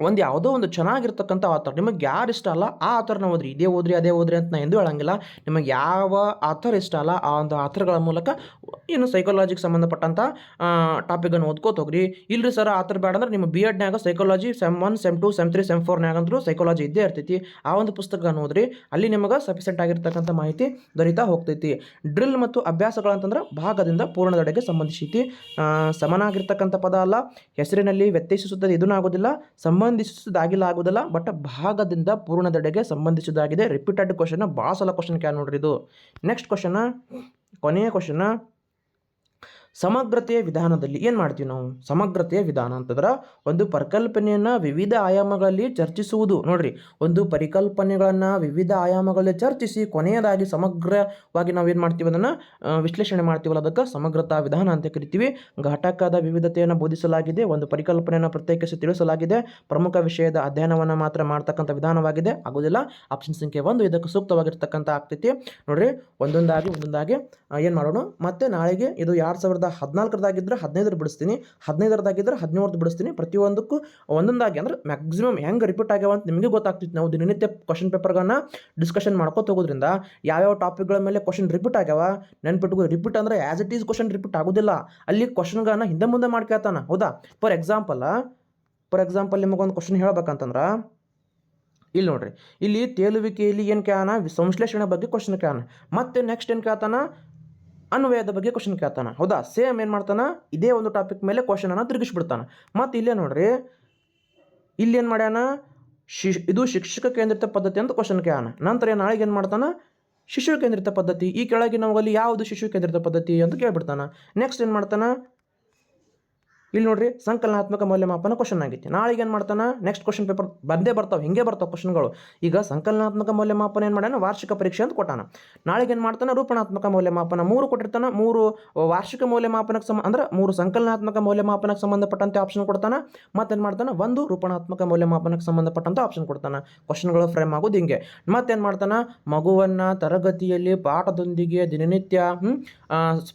Speaker 1: ಒಂದು ಯಾವುದೋ ಒಂದು ಚೆನ್ನಾಗಿರ್ತಕ್ಕಂಥ ಆಥರ್ ನಿಮಗೆ ಯಾರು ಇಷ್ಟ ಅಲ್ಲ, ಆ ಆಥರ್ನ ಓದ್ರಿ. ಇದೇ ಓದ್ರಿ, ಅದೇ ಓದ್ರಿ ಅಂತ ನಾ ಎಂದೂ ಹೇಳಂಗಿಲ್ಲ. ನಿಮಗೆ ಯಾವ ಆಥರ್ ಇಷ್ಟ ಅಲ್ಲ, ಆ ಒಂದು ಆಥರ್ಗಳ ಮೂಲಕ ಏನು ಸೈಕಾಲಜಿಗೆ ಸಂಬಂಧಪಟ್ಟಂಥ ಟಾಪಿಕನ್ನು ಓದ್ಕೋತ ಹೋಗ್ರಿ. ಇಲ್ರಿ ಸರ್ ಆಥರ್ ಬೇಡ ಅಂದ್ರೆ ನಿಮ್ಮ B ಎಡ್ನಾಗ psychology sem one sem two sem three sem ಫೋರ್ನ್ಯಾಗ ಅಂದ್ರೂ ಸೈಕಾಲಜಿ ಇದ್ದೇ ಇರ್ತೈತಿ. ಆ ಒಂದು ಪುಸ್ತಕನ ಓದ್ರಿ. ಅಲ್ಲಿ ನಿಮಗೆ ಸಫಿಸೆಂಟ್ ಆಗಿರ್ತಕ್ಕಂಥ ಮಾಹಿತಿ ದೊರೀತಾ ಹೋಗ್ತೈತಿ. ಡ್ರಿಲ್ ಮತ್ತು ಅಭ್ಯಾಸಗಳಂತಂದ್ರೆ ಭಾಗದಿಂದ ಪೂರ್ಣದಡೆಗೆ ಸಂಬಂಧಿಸಿತಿ. ಸಮನಾಗಿರ್ತಕ್ಕಂಥ ಪದ ಅಲ್ಲ. ಹೆಸರಿನಲ್ಲಿ ವ್ಯತ್ಯಾಸಿಸುತ್ತದೆ ಇದೂ ಆಗೋದಿಲ್ಲ ಸಂಬಂಧಿಸಿದಾಗಿಲ್ಲ ಬಟ್ ಭಾಗದಿಂದ ಪೂರ್ಣದೆಡೆಗೆ ಸಂಬಂಧಿಸಿದಾಗಿದೆ ರಿಪೀಟೆಡ್ ಕ್ವಶನ್ ಭಾಳ ಸಲ ಕ್ವಶನ್ ಕ್ಯಾ ನೋಡ್ರಿ ಇದು. ನೆಕ್ಸ್ಟ್ ಕ್ವಶನ ಕೊನೆಯ ಕ್ವಶನ ಸಮಗ್ರತೆಯ ವಿಧಾನದಲ್ಲಿ ಏನು ಮಾಡ್ತೀವಿ ನಾವು? ಸಮಗ್ರತೆಯ ವಿಧಾನ ಅಂತಂದ್ರೆ ಒಂದು ಪರಿಕಲ್ಪನೆಯನ್ನು ವಿವಿಧ ಆಯಾಮಗಳಲ್ಲಿ ಚರ್ಚಿಸುವುದು. ನೋಡ್ರಿ, ಒಂದು ಪರಿಕಲ್ಪನೆಗಳನ್ನು ವಿವಿಧ ಆಯಾಮಗಳಲ್ಲಿ ಚರ್ಚಿಸಿ ಕೊನೆಯದಾಗಿ ಸಮಗ್ರವಾಗಿ ನಾವು ಏನು ಮಾಡ್ತೀವಿ ಅದನ್ನು ವಿಶ್ಲೇಷಣೆ ಮಾಡ್ತೀವಲ್ಲ, ಅದಕ್ಕೆ ಸಮಗ್ರತಾ ವಿಧಾನ ಅಂತ ಕರಿತೀವಿ. ಘಟಕದ ವಿವಿಧತೆಯನ್ನು ಬೋಧಿಸಲಾಗಿದೆ, ಒಂದು ಪರಿಕಲ್ಪನೆಯನ್ನು ಪ್ರತ್ಯೇಕಿಸಿ ತಿಳಿಸಲಾಗಿದೆ, ಪ್ರಮುಖ ವಿಷಯದ ಅಧ್ಯಯನವನ್ನು ಮಾತ್ರ ಮಾಡ್ತಕ್ಕಂಥ ವಿಧಾನವಾಗಿದೆ ಆಗೋದಿಲ್ಲ ಆಪ್ಷನ್ ಸಂಖ್ಯೆ ಒಂದು, ಇದಕ್ಕೆ ಸೂಕ್ತವಾಗಿರ್ತಕ್ಕಂಥ ಆಗ್ತೈತಿ. ನೋಡ್ರಿ, ಒಂದೊಂದಾಗಿ ಒಂದೊಂದಾಗಿ ಏನು ಮಾಡೋಣ? ಮತ್ತೆ ನಾಳೆಗೆ, ಇದು ಎರಡು ಸಾವಿರದ ಹದಿನಾಲ್ಕರದಾಗಿದ್ದರೆ ಹದಿನೈದರ ಬಿಡಿಸ್ತೀನಿ ಹದಿನೈದರದಾಗಿದ್ದರೆ ಹದಿನೇಳರದ್ದು ಬಿಡಿಸ್ತೀನಿ. ಪ್ರತಿಯೊಂದಕ್ಕೂ ಒಂದೊಂದಾಗಿ ಅಂದ್ರೆ ಮ್ಯಾಕ್ಸಿಮಮ್ ಹೆಂಗೆ ರಿಪೀಟ್ ಆಗ್ಯಾವ ಅಂತ ನಿಮಗೆ ಗೊತ್ತಾಗ್ತಿತ್ತು. ನಾವು ದಿನನಿತ್ಯ ಕ್ವಶನ್ ಪೇಪರ್ಗಳನ್ನ ಡಿಸ್ಕಷನ್ ಮಾಡ್ಕೊತ ಹೋಗೋದ್ರಿಂದ ಯಾವ್ಯಾವ ಟಾಪಿಕ್ಗಳ ಮೇಲೆ ಕ್ವಶನ್ ರಿಪೀಟ್ ಆಗ್ಯಾವ, ನೆನ್ಪಿಟ್ಕೋ ರಿಪೀಟ್ ಅಂದ್ರೆ as it is question repeat ಆಗೋದಿಲ್ಲ. ಅಲ್ಲಿ ಕ್ವಶನ್ಗಳನ್ನ ಹಿಂದೆ ಮುಂದೆ ಮಾಡ್ಕೊಳ್ತಾನೆ ಹೌದಾ? ಫಾರ್ ಎಕ್ಸಾಂಪಲ್ ಫಾರ್ ಎಕ್ಸಾಂಪಲ್ ನಿಮಗೊಂದು ಕ್ವಶನ್ ಹೇಳ್ಬೇಕಂತಂದ್ರೆ, ಇಲ್ಲಿ ನೋಡ್ರಿ. ಇಲ್ಲಿ ತೇಲುವಿಕೆಯಲ್ಲಿ ಏನು ಕೇಳಾನ? ಸಂಶ್ಲೇಷಣೆ ಬಗ್ಗೆ ಕ್ವಶನ್ ಕೇಳಾನ. ಮತ್ತೆ ನೆಕ್ಸ್ಟ್ ಏನು ಕೇಳ್ತಾನ? ಅನ್ವಯದ ಬಗ್ಗೆ ಕ್ವಶನ್ ಕೇಳ್ತಾನೆ. ಹೌದಾ? ಸೇಮ್ ಏನು ಮಾಡ್ತಾನೆ? ಇದೇ ಒಂದು ಟಾಪಿಕ್ ಮೇಲೆ ಕ್ವಶನನ್ನು ತಿರುಗಿಸ್ಬಿಡ್ತಾನೆ. ಮತ್ತು ಇಲ್ಲೇ ನೋಡ್ರಿ, ಇಲ್ಲಿ ಏನು ಮಾಡ್ಯಾನ? ಶಿ, ಇದು ಶಿಕ್ಷಕ ಕೇಂದ್ರಿತ ಪದ್ಧತಿ ಅಂತ ಕ್ವಶನ್ ಕೇಳಾನ ನಂತರ ನಾಳೆಗೆ ಏನು ಮಾಡ್ತಾನೆ? ಶಿಶು ಕೇಂದ್ರಿತ ಪದ್ಧತಿ. ಈ ಕೆಳಗೆ ನಮಗಲ್ಲಿ ಯಾವುದು ಶಿಶು ಕೇಂದ್ರಿತ ಪದ್ಧತಿ ಅಂತ ಕೇಳ್ಬಿಡ್ತಾನೆ. ನೆಕ್ಸ್ಟ್ ಏನು ಮಾಡ್ತಾನ? ಇಲ್ಲಿ ನೋಡ್ರಿ, ಸಂಕಲನಾತ್ಮಕ ಮೌಲ್ಯಮಾಪನ ಕ್ವಶನ್ ಆಗೈತಿ ನಾಳೆಗೆ ಏನು ಮಾಡ್ತಾನ? ನೆಕ್ಸ್ಟ್ ಕ್ವಶನ್ ಪೇಪರ್ ಬಂದೇ ಬರ್ತಾವೆ, ಹಿಂಗೆ ಬರ್ತಾವೆ ಕ್ವಶನ್ಗಳು ಈಗ ಸಂಕಲನಾತ್ಮಕ ಮೌಲ್ಯಮಾಪನ ಏನು ಮಾಡ್ಯಾನ? ವಾರ್ಷಿಕ ಪರೀಕ್ಷೆ ಅಂತ ಕೊಟ್ಟಾನ. ನಾಳೆಗೆ ಏನು ಮಾಡ್ತಾನ? ರೂಪಣಾತ್ಮಕ ಮೌಲ್ಯಮಾಪನ. ಮೂರು ಕೊಟ್ಟಿರ್ತಾನ, ಮೂರು ವಾರ್ಷಿಕ ಮೌಲ್ಯಮಾಪನಕ್ಕೆ ಸಮ ಅಂದ್ರೆ ಮೂರು ಸಂಕಲನಾತ್ಮಕ ಮೌಲ್ಯಮಾಪನಕ್ಕೆ ಸಂಬಂಧಪಟ್ಟಂತೆ ಆಪ್ಷನ್ ಕೊಡ್ತಾನೆ. ಮತ್ತೇನು ಮಾಡ್ತಾನೆ? ಒಂದು ರೂಪಣಾತ್ಮಕ ಮೌಲ್ಯಮಾಪನಕ್ಕೆ ಸಂಬಂಧಪಟ್ಟಂತ ಆಪ್ಷನ್ ಕೊಡ್ತಾನೆ. ಕ್ವಶನ್ಗಳು ಫ್ರೇಮ್ ಆಗೋದು ಹಿಂಗೆ. ಮತ್ತೇನು ಮಾಡ್ತಾನೆ? ಮಗುವನ್ನು ತರಗತಿಯಲ್ಲಿ ಪಾಠದೊಂದಿಗೆ ದಿನನಿತ್ಯ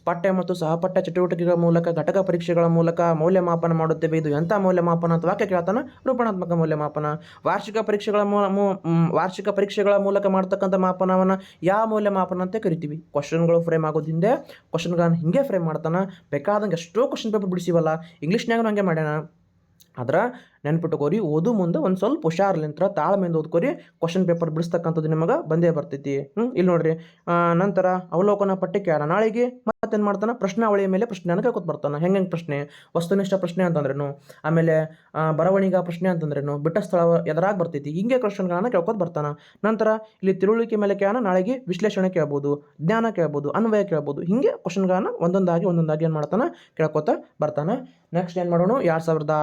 Speaker 1: ಪಠ್ಯ ಮತ್ತು ಸಹಪಠ್ಯ ಚಟುವಟಿಕೆಗಳ ಮೂಲಕ, ಘಟಕ ಪರೀಕ್ಷೆಗಳ ಮೂಲಕ ಮೌಲ್ಯಮಾಪನ ಮಾಡುತ್ತೇವೆ. ಇದು ಎಂಥ ಮೌಲ್ಯಮಾಪನ ಅಂತ ವಾಕ್ಯ ಕೇಳ್ತಾನೆ ರೂಪಣಾತ್ಮಕ ಮೌಲ್ಯಮಾಪನ. ವಾರ್ಷಿಕ ಪರೀಕ್ಷೆಗಳ ಮೂ ವಾರ್ಷಿಕ ಪರೀಕ್ಷೆಗಳ ಮೂಲಕ ಮಾಡ್ತಕ್ಕಂಥ ಮಾಪನವನ್ನು ಯಾವ ಮೌಲ್ಯಮಾಪನ ಅಂತ ಕರಿತೀವಿ. ಕ್ವಶನ್ಗಳು ಫ್ರೇಮ್ ಆಗೋದು ಹಿಂದೆ ಕ್ವಶನ್ಗಳನ್ನ ಹಿಂಗೆ ಫ್ರೇಮ್ ಮಾಡ್ತಾನೆ. ಬೇಕಾದಂಗೆ ಎಷ್ಟೋ ಕ್ವಶನ್ ಪೇಪರ್ ಬಿಡಿಸಿವಲ್ಲ. ಇಂಗ್ಲೀಷ್ನಾಗೂ ಹಂಗೆ ಮಾಡ್ಯಾನ. ಆದ್ರೆ ನೆನ್ಪಿಟ್ಟುಕೋರಿ ಓದು ಮುಂದೆ ಒಂದು ಸ್ವಲ್ಪ ಹುಷಾರ್ಲಿಂತ್ರ ತಾಳ್ಮೆಯಿಂದ ಓದ್ಕೋರಿ ಕ್ವಶನ್ ಪೇಪರ್ ಬಿಡಿಸ್ತಕ್ಕಂಥದ್ದು ನಿಮಗೆ ಬಂದೇ ಬರ್ತೈತಿ. ಹ್ಞೂ ಇಲ್ಲಿ ನೋಡ್ರಿ ನಂತರ ಅವಲೋಕನ ಪಟ್ಟಿ ಕೇಳ ನಾಳೆಗೆ ಮತ್ತೇನು ಮಾಡ್ತಾನೆ? ಪ್ರಶ್ನಾವಳಿಯ ಮೇಲೆ ಪ್ರಶ್ನೆಯನ್ನು ಕೇಳ್ಕೊತ ಬರ್ತಾನೆ. ಹೆಂಗೆ ಹೆಂಗೆ ಪ್ರಶ್ನೆ? ವಸ್ತುನಿಷ್ಠ ಪ್ರಶ್ನೆ ಅಂತಂದ್ರೇನು? ಆಮೇಲೆ ಬರವಣಿಗೆ ಪ್ರಶ್ನೆ ಅಂತಂದ್ರೇನು? ಬಿಟ್ಟ ಸ್ಥಳ ಎದರಾಗಿ ಬರ್ತೈತಿ. ಹಿಂಗೆ ಕ್ವಶನ್ಗಳನ್ನು ಕೇಳ್ಕೊತ ಬರ್ತಾನೆ. ನಂತರ ಇಲ್ಲಿ ತಿಳುವಳಿಕೆ ಮೇಲೆ ಕೇಳ ನಾಳೆಗೆ ವಿಶ್ಲೇಷಣೆ ಕೇಳ್ಬೋದು, ಜ್ಞಾನ ಕೇಳ್ಬೋದು, ಅನ್ವಯ ಕೇಳ್ಬೋದು. ಹಿಂಗೆ ಕ್ವಶನ್ಗಳನ್ನು ಒಂದೊಂದಾಗಿ ಒಂದೊಂದಾಗಿ ಏನು ಮಾಡ್ತಾನೆ? ಕೇಳ್ಕೊತ ಬರ್ತಾನೆ. ನೆಕ್ಸ್ಟ್ ಏನು ಮಾಡೋಣ? ಎರಡು ಸಾವಿರದ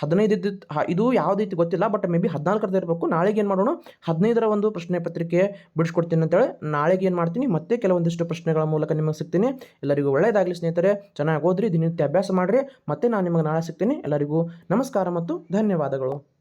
Speaker 1: ಹದಿನೈದು ಇದ್ದಿದ್ದು ಇದು ಯಾವ್ದು ಐತಿ ಗೊತ್ತಿಲ್ಲ ಬಟ್ ಮೇ ಬಿ ಹದಿನಾಲ್ಕರದ್ದು ಇರಬೇಕು. ನಾಳೆಗೆ ಏನು ಮಾಡೋಣ? ಹದಿನೈದರ ಒಂದು ಪ್ರಶ್ನೆ ಪತ್ರಿಕೆ ಬಿಡಿಸ್ಕೊಡ್ತೀನಿ ಅಂತೇಳಿ ನಾಳೆಗೆ ಏನು ಮಾಡ್ತೀನಿ, ಮತ್ತೆ ಕೆಲವೊಂದಿಷ್ಟು ಪ್ರಶ್ನೆಗಳ ಮೂಲಕ ನಿಮಗೆ ಸಿಗ್ತೀನಿ. ಎಲ್ಲರಿಗೂ ಒಳ್ಳೆಯದಾಗಲಿ ಸ್ನೇಹಿತರೆ. ಚೆನ್ನಾಗಿ ಓದ್ರಿ, ದಿನನಿತ್ಯ ಅಭ್ಯಾಸ ಮಾಡಿರಿ. ಮತ್ತೆ ನಾನು ನಿಮಗೆ ನಾಳೆ ಸಿಗ್ತೀನಿ. ಎಲ್ಲರಿಗೂ ನಮಸ್ಕಾರ ಮತ್ತು ಧನ್ಯವಾದಗಳು.